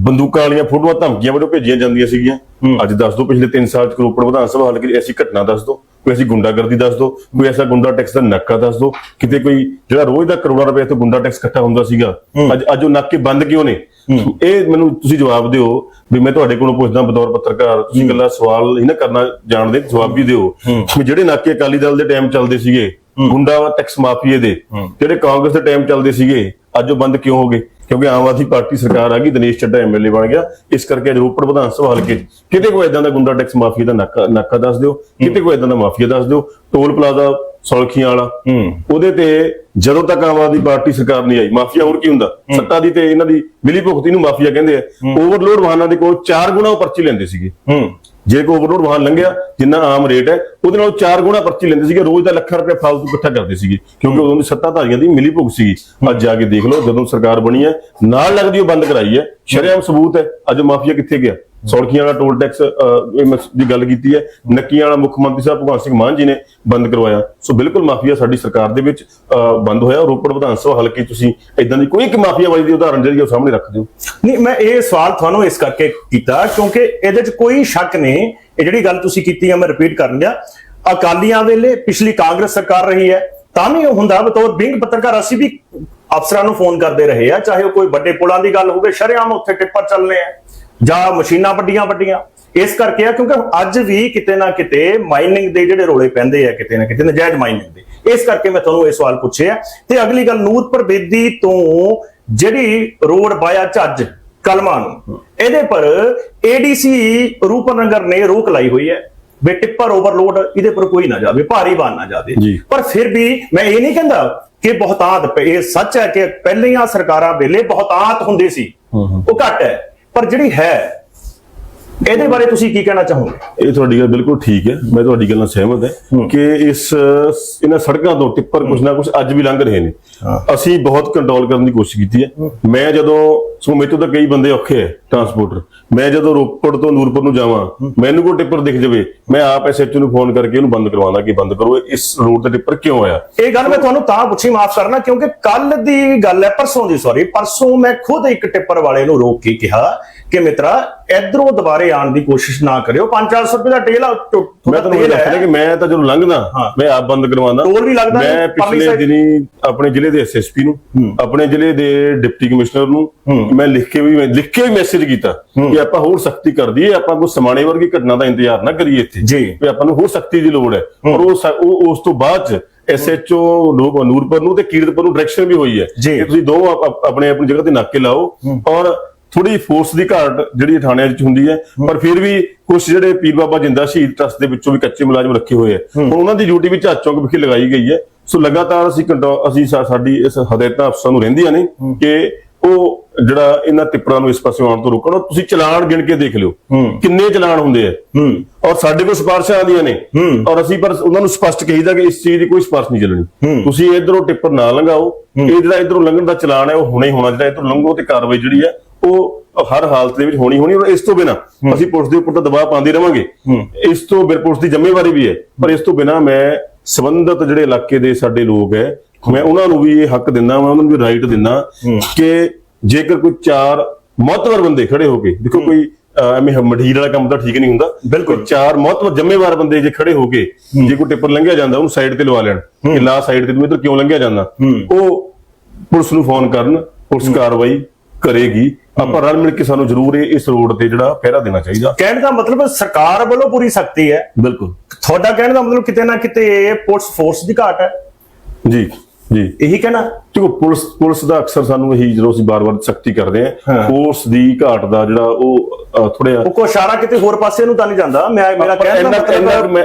ਬੰਦੂਕਾਂ ਵਾਲੀਆਂ ਫੋਟੋਆਂ ਧਮਕੀਆਂ ਵੱਲੋਂ ਭੇਜੀਆਂ ਜਾਂਦੀਆਂ ਸੀਗੀਆਂ। ਅੱਜ ਦੱਸ ਦਿਓ ਪਿਛਲੇ 3 ਸਾਲ ਚ ਕਰੋਪੜ ਵਿਧਾਨ ਸਭਾ ਹਲਕੇ ਐਸੀ ਘਟਨਾ ਦੱਸ ਦਿਓ। ਕੋਈ ਐਸੀ ਗੁੰਡਾਗਰਦੀ ਦੱਸ ਦਿਓ ਕੋਈ ਐਸਾ ਗੁੰਡਾ ਟੈਕਸ ਦਾ ਨਾਕਾ ਦੱਸ ਦਿਓ ਕਿਤੇ ਕੋਈ ਜਿਹੜਾ ਰੋਜ਼ ਦਾ ਕਰੋੜਾਂ ਰੁਪਏ ਤੋਂ ਗੁੰਡਾ ਟੈਕਸ ਇਕੱਠਾ ਹੁੰਦਾ ਸੀਗਾ ਅੱਜ ਅੱਜ ਉਹ ਨਾਕੇ ਬੰਦ ਕਿਉਂ ਨੇ? ਇਹ ਮੈਨੂੰ ਤੁਸੀਂ ਜਵਾਬ ਦਿਓ ਵੀ ਮੈਂ ਤੁਹਾਡੇ ਕੋਲੋਂ ਪੁੱਛਦਾ ਬਤੌਰ ਪੱਤਰਕਾਰ ਤੁਸੀਂ ਗੱਲਾਂ ਸਵਾਲ ਹੀ ਨਾ ਕਰਨਾ ਜਾਣਦੇ ਜਵਾਬ ਵੀ ਦਿਓ। ਵੀ ਜਿਹੜੇ ਨਾਕੇ ਅਕਾਲੀ ਦਲ ਦੇ ਟਾਈਮ ਚੱਲਦੇ ਸੀਗੇ ਗੁੰਡਾ ਟੈਕਸ ਮਾਫੀਏ ਦੇ ਜਿਹੜੇ ਕਾਂਗਰਸ ਦੇ ਟਾਈਮ ਚੱਲਦੇ ਸੀਗੇ ਅੱਜ ਉਹ ਬੰਦ ਕਿਉਂ ਹੋ ਗਏ? ਕਿਉਂਕਿ ਆਮ ਆਦਮੀ ਪਾਰਟੀ ਸਰਕਾਰ ਆ ਗਈ ਦਿਨੇਸ਼ ਚੱਡਾ ਐਮਐਲਏ ਬਣ ਗਿਆ। ਇਸ ਕਰਕੇ ਰੋਪੜ ਵਿਧਾਨ ਸਭਾ ਹਲਕੇ ਕਿਤੇ ਕੋਈ ਇਦਾਂ ਦਾ ਗੁੰਡਾ ਟੈਕਸ ਮਾਫੀਆ ਦਾ ਨਾਕਾ ਨਾਕਾ ਦੱਸ ਦਿਓ ਕਿਤੇ ਕੋਈ ਇਦਾਂ ਦਾ ਮਾਫੀਆ ਦੱਸ ਦਿਓ। ਟੋਲ ਪਲਾਜ਼ਾ ਸੌਲਖੀਆਂ ਵਾਲਾ ਉਹਦੇ ਤੇ ਜਦੋਂ ਤੱਕ ਆਮ ਆਦਮੀ ਪਾਰਟੀ ਸਰਕਾਰ ਨਹੀਂ ਆਈ ਮਾਫੀਆ ਹੁਣ ਕੀ ਹੁੰਦਾ? ਸੱਤਾ ਦੀ ਤੇ ਇਹਨਾਂ ਦੀ ਮਿਲੀ ਭੁਗਤੀ ਨੂੰ ਮਾਫੀਆ ਕਹਿੰਦੇ ਆ। ਓਵਰਲੋਡ ਵਾਹਨਾਂ ਦੇ ਕੋਲ ਚਾਰ ਗੁਣਾ ਉਹ ਪਰਚੀ ਲੈਂਦੇ ਸੀਗੇ। ਜੇ ਕੋ ਓਵਰਲੋਡ ਵਾਹਨ ਲੰਘਿਆ ਜਿੰਨਾ ਆਮ ਰੇਟ ਹੈ ਉਹਦੇ ਨਾਲ ਚਾਰ ਗੁਣਾ ਪਰਚੀ ਲੈਂਦੇ ਸੀਗੇ ਰੋਜ਼ ਦਾ ਲੱਖਾਂ ਰੁਪਏ ਫਾਲਤੂ ਇਕੱਠਾ ਕਰਦੇ ਸੀਗੇ ਕਿਉਂਕਿ ਉਦੋਂ ਦੀ ਸੱਤਾਧਾਰੀਆਂ ਦੀ ਮਿਲੀ ਭੁਗ ਸੀਗੀ। ਅੱਜ ਜਾ ਕੇ ਦੇਖ ਲਓ ਜਦੋਂ ਸਰਕਾਰ ਬਣੀ ਹੈ ਨਾਲ ਲੱਗਦੀ ਉਹ ਬੰਦ ਕਰਾਈ ਹੈ ਸ਼ਰੇਆਮ ਸਬੂਤ ਹੈ ਅੱਜ ਮਾਫੀਆ ਕਿੱਥੇ ਗਿਆ? ਸੌੜਕੀਆਂ ਵਾਲਾ ਟੋਲ ਟੈਕਸ ਦੀ ਗੱਲ ਕੀਤੀ ਹੈ। ਨੱਕੀਆਂ ਵਾਲਾ ਮੁੱਖ ਮੰਤਰੀ ਸਾਹਿਬ ਭਗਵੰਤ ਸਿੰਘ ਮਾਨ ਜੀ ਨੇ ਬੰਦ ਕਰਵਾਇਆ। ਸੋ ਬਿਲਕੁਲ ਮਾਫੀਆ ਸਾਡੀ ਸਰਕਾਰ ਦੇ ਵਿੱਚ ਬੰਦ ਹੋਇਆ। ਰੋਪੜ ਵਿਧਾਨ ਸਭਾ ਹਲਕੇ ਤੁਸੀਂ ਇਦਾਂ ਦੀ ਕੋਈ ਇੱਕ ਮਾਫੀਆ ਦੀ ਉਦਾਹਰਣ ਜਿਹੜੀ ਉਹ ਸਾਹਮਣੇ ਰੱਖ ਦਿਓ। ਨਹੀਂ, ਮੈਂ ਇਹ ਸਵਾਲ ਤੁਹਾਨੂੰ ਇਸ ਕਰਕੇ ਕੀਤਾ ਕਿਉਂਕਿ ਇਹਦੇ 'ਚ ਕੋਈ ਸ਼ੱਕ ਨਹੀਂ। ਇਹ ਜਿਹੜੀ ਗੱਲ ਤੁਸੀਂ ਕੀਤੀ ਆ, ਮੈਂ ਰਿਪੀਟ ਕਰਨ ਲਿਆ ਅਕਾਲੀਆਂ ਵੇਲੇ ਪਿਛਲੀ ਕਾਂਗਰਸ ਸਰਕਾਰ ਰਹੀ ਹੈ, ਤਾਂ ਵੀ ਉਹ ਹੁੰਦਾ ਬਤੌਰ ਬਿੰਗ ਪੱਤਰਕਾਰ ਅਸੀਂ ਵੀ ਅਫਸਰਾਂ ਨੂੰ ਫੋਨ ਕਰਦੇ ਰਹੇ ਆ, ਚਾਹੇ ਉਹ ਕੋਈ ਵੱਡੇ ਪੁਲਾਂ ਦੀ ਗੱਲ ਹੋਵੇ, ਸ਼ਰੇਆਮ ਉੱਥੇ ਟਿੱਪਰ ਚੱਲਨੇ ਆ। ਜਾਂ ਮਸ਼ੀਨਾਂ ਵੱਡੀਆਂ ਵੱਡੀਆਂ। ਇਸ ਕਰਕੇ ਆ ਕਿਉਂਕਿ ਅੱਜ ਵੀ ਕਿਤੇ ਨਾ ਕਿਤੇ ਮਾਈਨਿੰਗ ਦੇ ਜਿਹੜੇ ਰੋਲੇ ਪੈਂਦੇ ਆ ਕਿਤੇ ਨਾ ਕਿਤੇ ਨਜਾਇਜ਼ ਮਾਈਨਿੰਗ ਦੇ। ਇਸ ਕਰਕੇ ਮੈਂ ਤੁਹਾਨੂੰ ਇਹ ਸਵਾਲ ਪੁੱਛਿਆ। ਤੇ ਅਗਲੀ ਗੱਲ ਨੂਰਪੁਰ ਬੇਦੀ ਤੋਂ ਜਿਹੜੀ ਰੋਡ ਬਾਇਆ ਝੱਜ ਕਲਮਾ ਨੂੰ ਇਹਦੇ ਪਰ ਏਡੀਸੀ ਰੂਪਨਗਰ ਨੇ ਰੋਕ ਲਾਈ ਹੋਈ ਹੈ ਵੀ ਟਿੱਪਰ ਓਵਰਲੋਡ ਇਹਦੇ ਪਰ ਕੋਈ ਨਾ ਜਾਵੇ ਭਾਰੀ ਵਾਹਨ ਨਾ ਜਾਵੇ। ਪਰ ਫਿਰ ਵੀ ਮੈਂ ਇਹ ਨਹੀਂ ਕਹਿੰਦਾ ਕਿ ਬਹੁਤਾਤ ਇਹ ਸੱਚ ਹੈ ਕਿ ਪਹਿਲੀਆਂ ਸਰਕਾਰਾਂ ਵੇਲੇ ਬਹੁਤਾਤ ਹੁੰਦੇ ਸੀ। ਉਹ ਘੱਟ ਹੈ। ਪਰ ਜਿਹੜੀ ਹੈ ਇਹਦੇ ਬਾਰੇ ਤੁਸੀਂ ਕੀ ਕਹਿਣਾ ਚਾਹੋਗੇ? ਇਹ ਤੁਹਾਡੀ ਗੱਲ ਬਿਲਕੁਲ ਠੀਕ ਹੈ। ਮੈਂ ਤੁਹਾਡੀ ਗੱਲ ਨਾਲ ਸਹਿਮਤ ਹਾਂ ਕਿ ਇਸ ਇਹਨਾਂ ਸੜਕਾਂ ਤੋਂ ਟਿੱਪਰ ਕੁਛ ਨਾ ਕੁਛ ਅੱਜ ਵੀ ਲੰਘ ਰਹੇ ਨੇ। ਅਸੀਂ ਬਹੁਤ ਕੰਟਰੋਲ ਕਰਨ ਦੀ ਕੋਸ਼ਿਸ਼ ਕੀਤੀ ਹੈ। ਮੈਂ ਜਦੋਂ ਸੋ ਮੇਰੇ ਤੋਂ ਤਾਂ ਕਈ ਬੰਦੇ ਔਖੇ ਹੈ ਟਰਾਂਸਪੋਰਟਰ ਮੈਂ ਜਦੋਂ ਰੋਪੜ ਤੋਂ ਨੂਰਪੁਰ ਨੂੰ ਜਾਵਾਂ ਮੈਨੂੰ ਕੋਈ ਟਿੱਪਰ ਦਿਖ ਜਾਵੇ ਮੈਂ ਆਪ ਐਸਐਚਓ ਨੂੰ ਫੋਨ ਕਰਕੇ ਉਹਨੂੰ ਬੰਦ ਕਰਵਾਉਣਾ ਕਿ ਬੰਦ ਕਰੋ ਇਸ ਰੋਡ ਤੇ ਟਿੱਪਰ ਕਿਉਂ ਆਇਆ? ਇਹ ਗੱਲ ਮੈਂ ਤੁਹਾਨੂੰ ਤਾਂ ਪੁੱਛੀ ਮਾਫ ਕਰਨਾ ਕਿਉਂਕਿ ਕੱਲ ਦੀ ਗੱਲ ਹੈ ਪਰਸੋਂ ਦੀ ਸੌਰੀ ਪਰਸੋਂ ਮੈਂ ਖੁਦ ਇੱਕ ਟਿੱਪਰ ਵਾਲੇ ਨੂੰ ਰੋਕ ਕੇ ਕਿਹਾ ਕਿ ਮਿੱਤਰਾ ਇਧਰੋਂ ਦੁਬਾਰੇ ਆਉਣ ਦੀ ਕੋਸ਼ਿਸ਼ ਨਾ ਕਰਿਓ। 5-400 ਰੁਪਏ ਦਾ ਟੇਲ ਆ ਮੈਂ ਤੁਹਾਨੂੰ ਇਹ ਤੇਲ ਦੱਸ ਰਿਹਾ ਕਿ ਮੈਂ ਤਾਂ ਜਦੋਂ ਲੰਘਦਾ। ਮੈਂ ਆਪ ਬੰਦ ਕਰਵਾਉਂਦਾ। ਟੋਲ ਵੀ ਲੱਗਦਾ ਮੈਂ ਪਿਛਲੇ? ਦਿਨੀ ਆਪਣੇ ਜ਼ਿਲ੍ਹੇ ਦੇ ਐਸਐਸਪੀ ਨੂੰ ਆਪਣੇ ਜ਼ਿਲ੍ਹੇ ਦੇ ਡਿਪਟੀ ਕਮਿਸ਼ਨਰ ਨੂੰ ਮੈਂ ਲਿਖ ਕੇ ਵੀ ਲਿਖ ਕੇ ਵੀ ਮੈਸੇਜ ਕੀਤਾ ਕਿ ਆਪਾਂ ਹੋਰ ਸਖਤੀ ਕਰ ਦਈਏ ਆਪਾਂ ਕੋਈ ਸਮਾਣੇ ਵਰਗੀ ਘਟਨਾ ਦਾ ਇੰਤਜ਼ਾਰ ਨਾ ਕਰੀਏ ਇੱਥੇ। ਵੀ ਆਪਾਂ ਨੂੰ ਹੋਰ ਸਖਤੀ ਦੀ ਲੋੜ ਹੈ। ਔਰ ਉਹ ਉਸ ਤੋਂ ਬਾਅਦ ਚ ਐਸਐਚਓ ਨੂਰਪੁਰ ਨੂੰ ਤੇ ਕੀਰਤਪੁਰ ਨੂੰ ਡਾਇਰੈਕਸ਼ਨ ਵੀ ਹੋਈ ਹੈ। ਕਿ ਤੁਸੀਂ ਦੋ ਆਪ- ਆਪ- ਆਪਣੇ ਆਪਣੀ ਜਗ੍ਹਾ ਤੇ ਨਾਕੇ ਲਾਓ ਔਰ ਥੋੜੀ ਫੋਰਸ ਦੀ ਘਾਟ ਜਿਹੜੀ ਥਾਣਿਆਂ ਵਿੱਚ ਹੁੰਦੀ ਹੈ ਪਰ ਫਿਰ ਵੀ ਕੁਝ ਜਿਹੜੇ ਪੀਰ ਬਾਬਾ ਜਿੰਦਾ ਸ਼ਹੀਦ ਟਰਸਟ ਦੇ ਵਿੱਚੋਂ ਵੀ ਕੱਚੇ ਮੁਲਾਜ਼ਮ ਰੱਖੇ ਹੋਏ ਆ। ਹੁਣ ਉਹਨਾਂ ਦੀ ਡਿਊਟੀ ਵੀ ਝਾਚੋਂ ਵਿਖੇ ਲਗਾਈ ਗਈ ਹੈ। ਸੋ ਲਗਾਤਾਰ ਅਸੀਂ ਅਸੀਂ ਸਾਡੀ ਇਸ ਹਦਾਇਤਾਂ ਅਫਸਰਾਂ ਨੂੰ ਰਹਿੰਦੀਆਂ ਨੇ ਕਿ ਉਹ ਜਿਹੜਾ ਇਹਨਾਂ ਟਿੱਪਰਾਂ ਨੂੰ ਇਸ ਪਾਸੇ ਆਉਣ ਤੋਂ ਰੋਕਣ। ਤੁਸੀਂ ਚਲਾਨ ਗਿਣ ਕੇ ਦੇਖ ਲਿਓ ਕਿੰਨੇ ਚਲਾਨ ਹੁੰਦੇ ਆ। ਔਰ ਸਾਡੇ ਕੋਲ ਸਿਫਾਰਸ਼ਾਂ ਆਉਂਦੀਆਂ ਨੇ। ਔਰ ਅਸੀਂ ਪਰ ਉਹਨਾਂ ਨੂੰ ਸਪਸ਼ਟ ਕਹੀਦਾ ਕਿ ਇਸ ਚੀਜ਼ ਦੀ ਕੋਈ ਸਿਫਾਰਸ਼ ਨਹੀਂ ਚੱਲਣੀ। ਤੁਸੀਂ ਇਧਰੋਂ ਟਿੱਪਰ ਨਾ ਲੰਘਾਓ। ਇਹ ਜਿਹੜਾ ਇਧਰੋਂ ਲੰਘਣ ਦਾ ਚਲਾਨ ਹੈ ਉਹ ਹੁਣੇ ਹੀ ਹੋਣਾ। ਜਿਹੜਾ ਇਧਰੋਂ ਲੰਘੋ ਤੇ ਕਾਰਵਾਈ ਜਿਹੜੀ ਹੈ ਉਹ ਹਰ ਹਾਲਤ ਦੇ ਵਿੱਚ ਹੋਣੀ ਹੋਣੀ ਔਰ ਇਸ ਤੋਂ ਬਿਨਾ ਅਸੀਂ ਪੁਲਿਸ ਦੇ ਉੱਪਰ ਤਾਂ ਦਬਾਅ ਪਾਉਂਦੇ ਰਵਾਂਗੇ। ਇਸ ਤੋਂ ਬਿਨ ਪੁਲਿਸ ਦੀ ਜ਼ਿੰਮੇਵਾਰੀ ਵੀ ਹੈ। ਪਰ ਇਸ ਤੋਂ ਬਿਨਾ ਮੈਂ ਸੰਬੰਧਤ ਜਿਹੜੇ ਇਲਾਕੇ ਦੇ ਸਾਡੇ ਲੋਕ ਹੈ ਮੈਂ ਉਹਨਾਂ ਨੂੰ ਵੀ ਇਹ ਹੱਕ ਦਿੰਦਾ ਮੈਂ ਉਹਨਾਂ ਨੂੰ ਵੀ ਰਾਈਟ ਦਿੰਦਾ ਕਿ ਜੇਕਰ ਕੋਈ ਚਾਰ ਮਹੱਤਵਰ ਬੰਦੇ ਖੜੇ ਹੋ ਕੇ ਦੇਖੋ ਕੋਈ ਐਵੇਂ ਮਠੀਰ ਵਾਲਾ ਕੰਮ ਤਾਂ ਠੀਕ ਨਹੀਂ ਹੁੰਦਾ। ਬਿਲਕੁਲ। ਚਾਰ ਮਹੱਤਵ ਜ਼ਿੰਮੇਵਾਰ ਬੰਦੇ ਜੇ ਖੜੇ ਹੋ ਕੇ ਜੇ ਕੋਈ ਟਿੱਪਰ ਲੰਘਿਆ ਜਾਂਦਾ ਉਹਨੂੰ ਸਾਈਡ ਤੇ ਲਵਾ ਲੈਣ ਕਿ ਲਾ ਸਾਈਡ ਤੇ ਤੂੰ ਇੱਧਰ ਕਿਉਂ ਲੰਘਿਆ ਜਾਂਦਾ? ਉਹ ਪੁਲਿਸ ਨੂੰ ਫੋਨ ਕਰਨ ਪੁਲਿਸ ਕਾਰਵਾਈ ਕਰੇਗੀ ਆਪਾਂ ਰਲ ਮਿਲ ਕੇ ਸਾਨੂੰ ਜ਼ਰੂਰ ਇਹ ਇਸ ਰੋਡ ਤੇ ਜਿਹੜਾ ਪਹਿਰਾ ਦੇਣਾ ਚਾਹੀਦਾ। ਕਹਿਣ ਦਾ ਮਤਲਬ ਸਰਕਾਰ ਵੱਲੋਂ ਪੂਰੀ ਸਖਤੀ ਹੈ। ਬਿਲਕੁਲ। ਤੁਹਾਡਾ ਕਹਿਣ ਦਾ ਮਤਲਬ ਕਿਤੇ ਨਾ ਕਿਤੇ ਪੁਲਿਸ ਫੋਰਸ ਦੀ ਘਾਟ ਹੈ। ਜੀ ਜੀ। ਇਹੀ ਕਹਿਣਾ। ਦੇਖੋ ਪੁਲਿਸ ਪੁਲਿਸ ਦਾ ਅਕਸਰ ਸਾਨੂੰ ਇਹੀ ਜਦੋਂ ਅਸੀਂ ਬਾਰ-ਬਾਰ ਸਖਤੀ ਕਰਦੇ ਹਾਂ। ਹਾਂ। ਫੋਰਸ ਦੀ ਘਾਟ ਦਾ ਜਿਹੜਾ ਉਹ ਥੋੜਾ ਉਹ ਕੋ ਇਸ਼ਾਰਾ ਕਿਤੇ ਹੋਰ ਪਾਸੇ ਨੂੰ ਤਾਂ ਨਹੀਂ ਜਾਂਦਾ। ਮੈਂ ਮੇਰਾ ਕਹਿਣ ਦਾ ਮਤਲਬ ਮੈਂ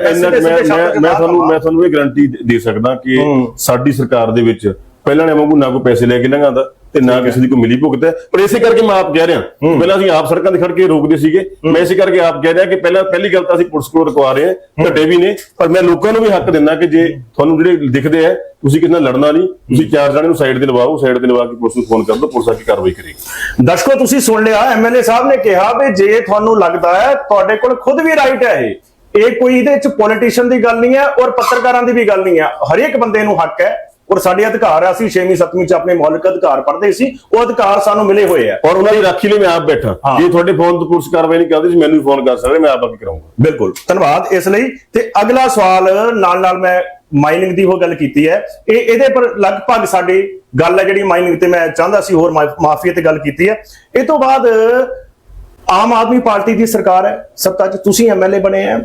ਮੈਂ ਤੁਹਾਨੂੰ। ਮੈਂ ਤੁਹਾਨੂੰ ਇਹ ਗਾਰੰਟੀ ਦੇ ਸਕਦਾ ਕਿ। ਸਾਡੀ ਸਰਕਾਰ ਦੇ ਵਿੱਚ ਪਹਿਲਾਂ ਨੇ ਵਾਂਗੂ ਨਾ ਕੋਈ ਪੈਸੇ ਲੈ ਕੇ ਲੰਘਾਉਂਦਾ ਤੇ ਨਾ ਕਿਸੇ ਦੀ ਕੋਈ ਮਿਲੀ ਭੁਗਤ ਹੈ। ਪਰ ਇਸੇ ਕਰਕੇ ਮੈਂ ਆਪ ਕਹਿ ਰਿਹਾ। ਪਹਿਲਾਂ ਅਸੀਂ ਆਪ ਸੜਕਾਂ ਤੇ ਖੜ ਕੇ ਰੋਕਦੇ ਸੀਗੇ। ਮੈਂ ਇਸੇ ਕਰਕੇ ਆਪ ਕਹਿ ਰਿਹਾ ਕਿ ਪਹਿਲਾਂ ਪਹਿਲੀ ਗੱਲ ਤਾਂ ਅਸੀਂ ਪੁਲਿਸ ਕੋਲ ਰਕਵਾ ਰਹੇ ਹਾਂ ਘਟੇ ਵੀ ਨੇ। ਪਰ ਮੈਂ ਲੋਕਾਂ ਨੂੰ ਵੀ ਹੱਕ ਦਿੰਦਾ ਕਿ ਜੇ ਤੁਹਾਨੂੰ ਜਿਹੜੇ ਦਿਖਦੇ ਆ ਤੁਸੀਂ ਕਿਸੇ ਨਾਲ ਲੜਨਾ ਨਹੀਂ ਤੁਸੀਂ ਚਾਰ ਜਣੇ ਨੂੰ ਸਾਈਡ ਤੇ ਲਵਾਓ ਸਾਈਡ ਤੇ ਲਵਾ ਕੇ ਪੁਲਿਸ ਨੂੰ ਫੋਨ ਕਰ ਦਿਓ ਪੁਲਿਸ ਆ ਕੇ ਕਾਰਵਾਈ ਕਰੇਗੀ ਦਰਸ਼ਕੋ ਤੁਸੀਂ ਸੁਣ ਲਿਆ ਐਮਐਲਏ ਸਾਹਿਬ ਨੇ ਕਿਹਾ ਵੀ ਜੇ ਤੁਹਾਨੂੰ ਲੱਗਦਾ ਹੈ ਤੁਹਾਡੇ ਕੋਲ ਖੁਦ ਵੀ ਰਾਈਟ ਹੈ ਇਹ। ਇਹ ਕੋਈ ਇਹਦੇ ਵਿੱਚ ਪੋਲੀਟੀਸ਼ੀਅਨ ਦੀ ਗੱਲ ਨਹੀਂ ਹੈ ਔਰ ਪੱਤਰਕਾਰਾਂ ਦੀ ਵੀ ਗੱਲ ਨਹੀਂ ਹੈ। ਹਰੇਕ ਬੰਦੇ ਨੂੰ ਹੱਕ ਹੈ। ਔਰ ਸਾਡੇ ਅਧਿਕਾਰ ਆ ਅਸੀਂ 6ਵੀਂ 7ਵੀਂ ਚ ਆਪਣੇ ਮੌਲਿਕ ਅਧਿਕਾਰ ਪੜ੍ਹਦੇ ਸੀ ਉਹ ਅਧਿਕਾਰ ਸਾਨੂੰ ਮਿਲੇ ਹੋਏ ਆ। ਔਰ ਉਹਨਾਂ ਦੀ ਰਾਖੀ ਲਈ ਮੈਂ ਆਪ ਬੈਠਾ। ਜੇ ਤੁਹਾਡੇ ਫੋਨ ਤੋਂ ਪੁਲਿਸ ਕਾਰਵਾਈ ਨਹੀਂ ਕਰਦੀ ਤੁਸੀਂ ਮੈਨੂੰ ਫੋਨ ਕਰ ਸਕਦੇ ਮੈਂ ਆਪ ਆ ਕੇ ਕਰਾਉਂਗਾ। ਬਿਲਕੁਲ ਧੰਨਵਾਦ ਇਸ ਲਈ। ਤੇ ਅਗਲਾ ਸਵਾਲ ਨਾਲ ਨਾਲ ਮੈਂ ਮਾਈਨਿੰਗ ਦੀ ਉਹ ਗੱਲ ਕੀਤੀ ਹੈ। ਇਹ ਇਹਦੇ ਪਰ ਲਗਭਗ ਸਾਡੀ ਗੱਲ ਹੈ ਜਿਹੜੀ ਮਾਈਨਿੰਗ ਤੇ ਮੈਂ ਚਾਹੁੰਦਾ ਸੀ ਹੋਰ ਮਾਫੀਆ ਤੇ ਗੱਲ ਕੀਤੀ ਹੈ। ਇਹ ਤੋਂ ਬਾਅਦ ਆਮ ਆਦਮੀ ਪਾਰਟੀ ਦੀ ਸਰਕਾਰ ਹੈ ਸੱਤਾ 'ਚ ਤੁਸੀਂ ਐਮਐਲਏ ਬਣੇ ਆ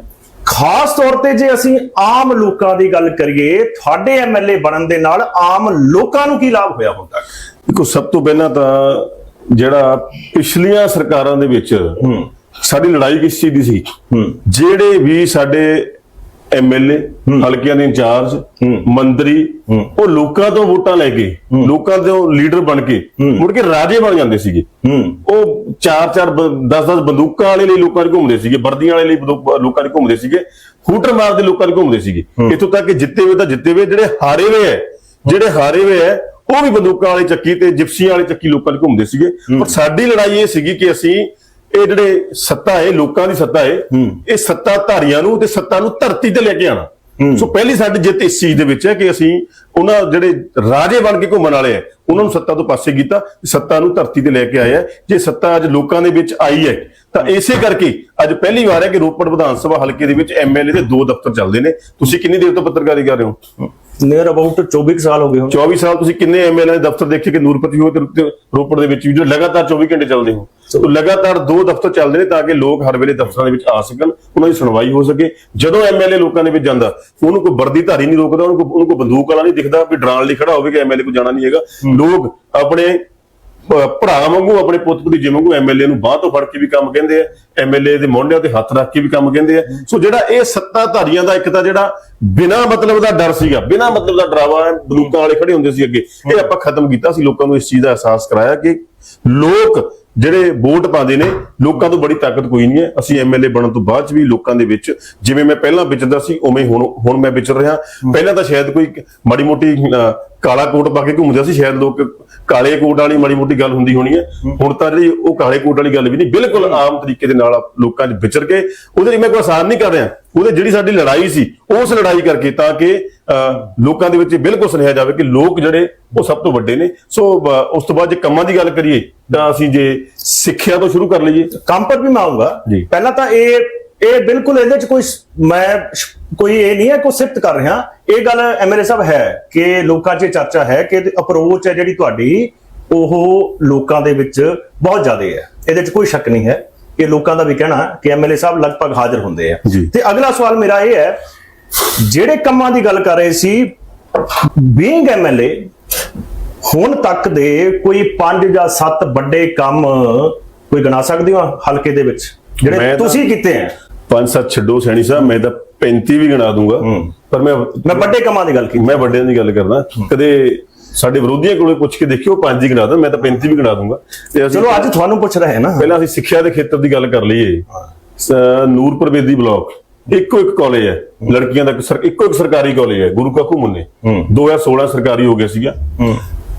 ਖਾਸ ਤੌਰ ਤੇ ਜੇ ਅਸੀਂ ਆਮ ਲੋਕਾਂ ਦੀ ਗੱਲ ਕਰੀਏ ਤੁਹਾਡੇ ਐਮਐਲਏ ਬਣਨ ਦੇ ਨਾਲ ਆਮ ਲੋਕਾਂ ਨੂੰ ਕੀ ਲਾਭ ਹੋਇਆ ਹੁਣ ਤੱਕ? ਦੇਖੋ ਸਭ ਤੋਂ ਪਹਿਲਾਂ ਤਾਂ ਜਿਹੜਾ ਪਿਛਲੀਆਂ ਸਰਕਾਰਾਂ ਦੇ ਵਿੱਚ ਸਾਡੀ ਲੜਾਈ ਕਿਸ ਚੀਜ਼ ਦੀ ਸੀ? ਜਿਹੜੇ ਵੀ ਸਾਡੇ ਐਮਐਲਏ ਹਲਕਿਆਂ ਦੇ ਇੰਚਾਰਜ ਮੰਤਰੀ ਉਹ ਲੋਕਾਂ ਤੋਂ ਵੋਟਾਂ ਲੈ ਕੇ ਲੋਕਾਂ ਦੇ ਲੀਡਰ ਬਣ ਕੇ ਮੁੜ ਕੇ ਰਾਜੇ ਬਣ ਜਾਂਦੇ ਸੀਗੇ। ਉਹ ਚਾਰ ਚਾਰ 10 10 ਬੰਦੂਕਾਂ ਵਾਲੇ ਲਈ ਲੋਕਾਂ 'ਚ ਘੁੰਮਦੇ ਸੀਗੇ ਵਰਦੀਆਂ ਵਾਲੇ ਲਈ ਲੋਕਾਂ 'ਚ ਘੁੰਮਦੇ ਸੀਗੇ ਹੂਟਰ ਮਾਰਦੇ ਲੋਕਾਂ 'ਚ ਘੁੰਮਦੇ ਸੀਗੇ। ਇੱਥੋਂ ਤੱਕ ਕਿ ਜਿੱਤੇ ਹੋਏ ਤਾਂ ਜਿੱਤੇ ਹੋਏ ਜਿਹੜੇ ਹਾਰੇ ਹੋਏ ਐ ਜਿਹੜੇ ਹਾਰੇ ਹੋਏ ਐ ਉਹ ਵੀ ਬੰਦੂਕਾਂ ਵਾਲੀ ਚੱਕੀ ਤੇ ਜਿਪਸੀਆਂ ਵਾਲੀ ਚੱਕੀ ਲੋਕਾਂ 'ਚ ਘੁੰਮਦੇ ਸੀਗੇ। ਪਰ ਸਾਡੀ ਲੜਾਈ ਇਹ ਸੀਗੀ ਕਿ ਅਸੀਂ ਇਹ ਜਿਹੜੇ ਸੱਤਾ ਹੈ ਲੋਕਾਂ ਦੀ ਸੱਤਾ ਹੈ ਇਹ ਸੱਤਾ ਧਾਰੀਆਂ ਨੂੰ ਤੇ ਸੱਤਾ ਨੂੰ ਧਰਤੀ ਤੇ ਲੈ ਕੇ ਆਣਾ ਸੋ ਪਹਿਲੀ ਸਾਡੀ ਜਿੱਤ ਇਸ ਚੀਜ਼ ਦੇ ਵਿੱਚ ਹੈ ਕਿ ਅਸੀਂ ਉਹਨਾਂ ਜਿਹੜੇ ਰਾਜੇ ਬਣ ਕੇ ਘੁੰਮਣ ਵਾਲੇ ਆ ਉਹਨਾਂ ਨੂੰ ਸੱਤਾ ਤੋਂ ਪਾਸੇ ਕੀਤਾ ਸੱਤਾ ਨੂੰ ਧਰਤੀ ਤੇ ਲੈ ਕੇ ਆਏ ਆ ਜੇ ਸੱਤਾ ਅੱਜ ਲੋਕਾਂ ਦੇ ਵਿੱਚ ਆਈ ਹੈ ਤਾਂ ਇਸੇ ਕਰਕੇ ਅੱਜ ਪਹਿਲੀ ਵਾਰ ਹੈ ਕਿ ਰੋਪੜ ਵਿਧਾਨ ਸਭਾ ਹਲਕੇ ਦੇ ਵਿੱਚ ਐਮਐਲਏ ਦੇ ਦੋ ਦਫ਼ਤਰ ਚੱਲਦੇ ਨੇ। ਤੁਸੀਂ ਕਿੰਨੀ ਦੇਰ ਤੋਂ ਪੱਤਰਕਾਰੀ ਕਰ ਰਹੇ ਹੋ? ਨੀਅਰ ਅਬਾਊਟ 24 ਕੁ ਸਾਲ ਹੋ ਗਏ ਹੁਣ। 24 ਸਾਲ ਤੁਸੀਂ ਕਿੰਨੇ ਐਮਐਲਏ ਦੇ ਦਫ਼ਤਰ ਦੇਖੇ ਕਿ ਨੂਰਪੁਰ ਵੀ ਹੋ ਤੇ ਰੋਪੜ ਦੇ ਵਿੱਚ ਵੀ ਜੋ ਲਗਾਤਾਰ 24 ਘੰਟੇ ਚੱਲਦੇ ਹੋ? ਸੋ ਲਗਾਤਾਰ ਦੋ ਦਫ਼ਤਰ ਚੱਲਦੇ ਨੇ ਤਾਂ ਕਿ ਲੋਕ ਹਰ ਵੇਲੇ ਦਫ਼ਤਰਾਂ ਦੇ ਵਿੱਚ ਆ ਸਕਣ ਉਹਨਾਂ ਦੀ ਸੁਣਵਾਈ ਹੋ ਸਕੇ। ਜਦੋਂ ਐਮਐਲਏ ਲੋਕਾਂ ਦੇ ਵਿੱਚ ਜਾਂਦਾ ਉਹਨੂੰ ਕੋਈ ਵਰਦੀ ਧਾਰੀ ਨਹੀਂ ਰੋਕਦਾ ਉਹਨੂੰ ਕੋਈ ਉਹਨੂੰ ਕੋਈ ਬੰਦੂਕ ਵਾਲਾ ਨਹੀਂ ਦਿਖਦਾ ਵੀ ਡਰਾਉਣ ਲਈ ਖੜਾ ਹੋਵੇ ਕਿ ਐਮਐਲਏ ਕੋ ਜਾਣਾ ਨਹੀਂ ਹੈਗਾ। ਲੋਕ ਆਪਣੇ ਭਰਾ ਵਾਂਗੂ ਆਪਣੇ ਪੁੱਤ ਭਤੀਜੇ ਵਾਂਗੂ ਐਮਐਲਏ ਨੂੰ ਬਾਹ ਤੋਂ ਫੜ ਕੇ ਵੀ ਕੰਮ ਕਹਿੰਦੇ ਆ ਐਮਐਲਏ ਦੇ ਮੋਢਿਆਂ ਤੇ ਹੱਥ ਰੱਖ ਕੇ ਵੀ ਕੰਮ ਕਹਿੰਦੇ ਆ। ਸੋ ਜਿਹੜਾ ਇਹ ਸੱਤਾਧਾਰੀਆਂ ਦਾ ਇੱਕ ਤਾਂ ਜਿਹੜਾ ਬਿਨਾਂ ਮਤਲਬ ਦਾ ਡਰ ਸੀਗਾ ਬਿਨਾਂ ਮਤਲਬ ਦਾ ਡਰਾਵਾ ਬੰਦੂਕਾਂ ਵਾਲੇ ਖੜੇ ਹੁੰਦੇ ਸੀ ਅੱਗੇ ਇਹ ਆਪਾਂ ਖਤਮ ਕੀਤਾ ਸੀ। ਲੋਕਾਂ ਨੂੰ ਇਸ ਚੀਜ਼ ਦਾ ਅਹਿਸਾਸ ਕਰਾਇਆ ਕਿ ਲੋਕ ਜਿਹੜੇ ਵੋਟ ਪਾਉਂਦੇ ਨੇ, ਲੋਕਾਂ ਤੋਂ ਬੜੀ ਤਾਕਤ ਕੋਈ ਨਹੀਂ ਹੈ। ਅਸੀਂ ਐਮਐਲਏ ਬਣਨ ਤੋਂ ਬਾਅਦ ਚ ਵੀ ਲੋਕਾਂ ਦੇ ਵਿੱਚ, ਜਿਵੇਂ ਮੈਂ ਪਹਿਲਾਂ ਵਿਚਰਦਾ ਸੀ, ਉਵੇਂ ਹੁਣ ਹੁਣ ਮੈਂ ਵਿਚਰ ਰਿਹਾ। ਪਹਿਲਾਂ ਤਾਂ ਸ਼ਾਇਦ ਕੋਈ ਮਾੜੀ ਮੋਟੀ ਕਾਲਾ ਕੋਟ ਪਾ ਕੇ ਘੁੰਮਦਾ ਸੀ, ਸ਼ਾਇਦ ਲੋਕ ਕਾਲੇ ਕੋਟ ਵਾਲੀ ਮਾੜੀ ਮੋਟੀ ਗੱਲ ਹੁੰਦੀ ਹੋਣੀ ਹੈ। ਹੁਣ ਤਾਂ ਜਿਹੜੀ ਉਹ ਕਾਲੇ ਕੋਟ ਵਾਲੀ ਗੱਲ ਵੀ ਨਹੀਂ, ਬਿਲਕੁਲ ਆਮ ਤਰੀਕੇ ਦੇ ਨਾਲ ਲੋਕਾਂ 'ਚ ਵਿਚਰ ਕੇ ਉਹਦੇ ਲਈ ਮੈਂ ਕੋਈ ਆਸਾਨ ਨਹੀਂ ਕਰ ਰਿਹਾ। ਉਹਦੇ ਜਿਹੜੀ ਸਾਡੀ ਲੜਾਈ ਸੀ ਉਸ ਲੜਾਈ ਕਰਕੇ ਤਾਂ ਕਿ ਲੋਕਾਂ ਦੇ ਵਿੱਚ ਬਿਲਕੁਲ ਸੁਣਿਆ ਜਾਵੇ ਕਿ ਲੋਕ ਜਿਹੜੇ ਉਹ ਸਭ ਤੋਂ ਵੱਡੇ ਨੇ। ਸੋ ਉਸ ਤੋਂ ਬਾਅਦ ਜੇ ਕੰਮਾਂ ਦੀ ਗੱਲ ਕਰੀਏ ਤਾਂ ਅਸੀਂ ਜੇ ਸਿੱਖਿਆ ਤੋਂ ਸ਼ੁਰੂ ਕਰ ਲਈਏ। ਕੰਮ ਪਰ ਵੀ ਮੈਂ ਆਉਂਗਾ। ਪਹਿਲਾਂ ਤਾਂ ਇਹ ਇਹ ਬਿਲਕੁਲ ਇਹਦੇ ਚ ਕੋਈ ਮੈਂ ਕੋਈ ਇਹ ਨਹੀਂ ਹੈ ਕੋਈ ਸਿਫਤ ਕਰ ਰਿਹਾ। ਇਹ ਗੱਲ ਐਮਐਲਏ ਸਾਹਿਬ ਹੈ ਕਿ ਲੋਕਾਂ 'ਚ ਇਹ ਚਰਚਾ ਹੈ ਕਿ ਅਪਰੋਚ ਹੈ ਜਿਹੜੀ ਤੁਹਾਡੀ ਉਹ ਲੋਕਾਂ ਦੇ ਵਿੱਚ ਬਹੁਤ ਜ਼ਿਆਦਾ ਹੈ। ਇਹਦੇ 'ਚ ਕੋਈ ਸ਼ੱਕ ਨਹੀਂ ਹੈ। ਕਿ ਲੋਕਾਂ ਦਾ ਵੀ ਕਹਿਣਾ ਕਿ ਐਮਐਲਏ ਸਾਹਿਬ ਲਗਭਗ ਹਾਜ਼ਰ ਹੁੰਦੇ ਆ। ਤੇ ਅਗਲਾ ਸਵਾਲ ਮੇਰਾ ਇਹ ਹੈ ਜਿਹੜੇ ਕੰਮਾਂ ਦੀ ਗੱਲ ਕਰ ਰਹੇ ਸੀ ਬੀਇੰਗ ਐਮਐਲਏ ਹੁਣ ਤੱਕ ਦੇ ਕੋਈ 5 ਜਾਂ 7 ਵੱਡੇ ਕੰਮ ਕੋਈ ਗਿਣਾ ਸਕਦੇ ਹੋ ਹਲਕੇ ਦੇ ਵਿੱਚ? ਜਿਹੜੇ ਤੁਸੀਂ ਕੀਤੇ ਹੈ ਪੰਜ ਸੱਤ ਛੱਡੋ ਸੈਣੀ ਸਾਹਿਬ ਮੈਂ ਤਾਂ 35 ਵੀ ਗਿਣਾ ਦੂੰਗਾ। ਪਰ ਮੈਂ ਮੈਂ ਵੱਡੇ ਕੰਮਾਂ ਦੀ ਗੱਲ ਕੀਤੀ। ਮੈਂ ਵੱਡਿਆਂ ਦੀ ਗੱਲ ਕਰਦਾ। ਕਦੇ ਸਾਡੇ ਵਿਰੋਧੀਆਂ ਕੋਲੇ ਪੁੱਛ ਕੇ ਦੇਖਿਓ ਪੰਜ ਹੀ ਗਿਣਾ ਦਾਂ ਮੈਂ ਤਾਂ 35 ਵੀ ਗਿਣਾ ਦੂੰਗਾ। ਤੇ ਅਸੀਂ ਚਲੋ ਅੱਜ ਤੁਹਾਨੂੰ ਪੁੱਛ ਰਹੇ ਨਾ। ਪਹਿਲਾਂ ਅਸੀਂ ਸਿੱਖਿਆ ਦੇ ਖੇਤਰ ਦੀ ਗੱਲ ਕਰ ਲਈਏ। ਨੂਰਪੁਰ ਬੇਦੀ ਬਲਾਕ ਇੱਕੋ ਇੱਕ ਕਾਲਜ ਹੈ। ਲੜਕੀਆਂ ਦਾ ਇੱਕ ਇੱਕੋ ਸਰਕਾਰੀ ਕਾਲਜ ਹੈ ਗੁਰੂ ਕਾ ਘੁੰਮਣੇ 2016 ਸਰਕਾਰੀ ਹੋ ਗਿਆ ਸੀਗਾ।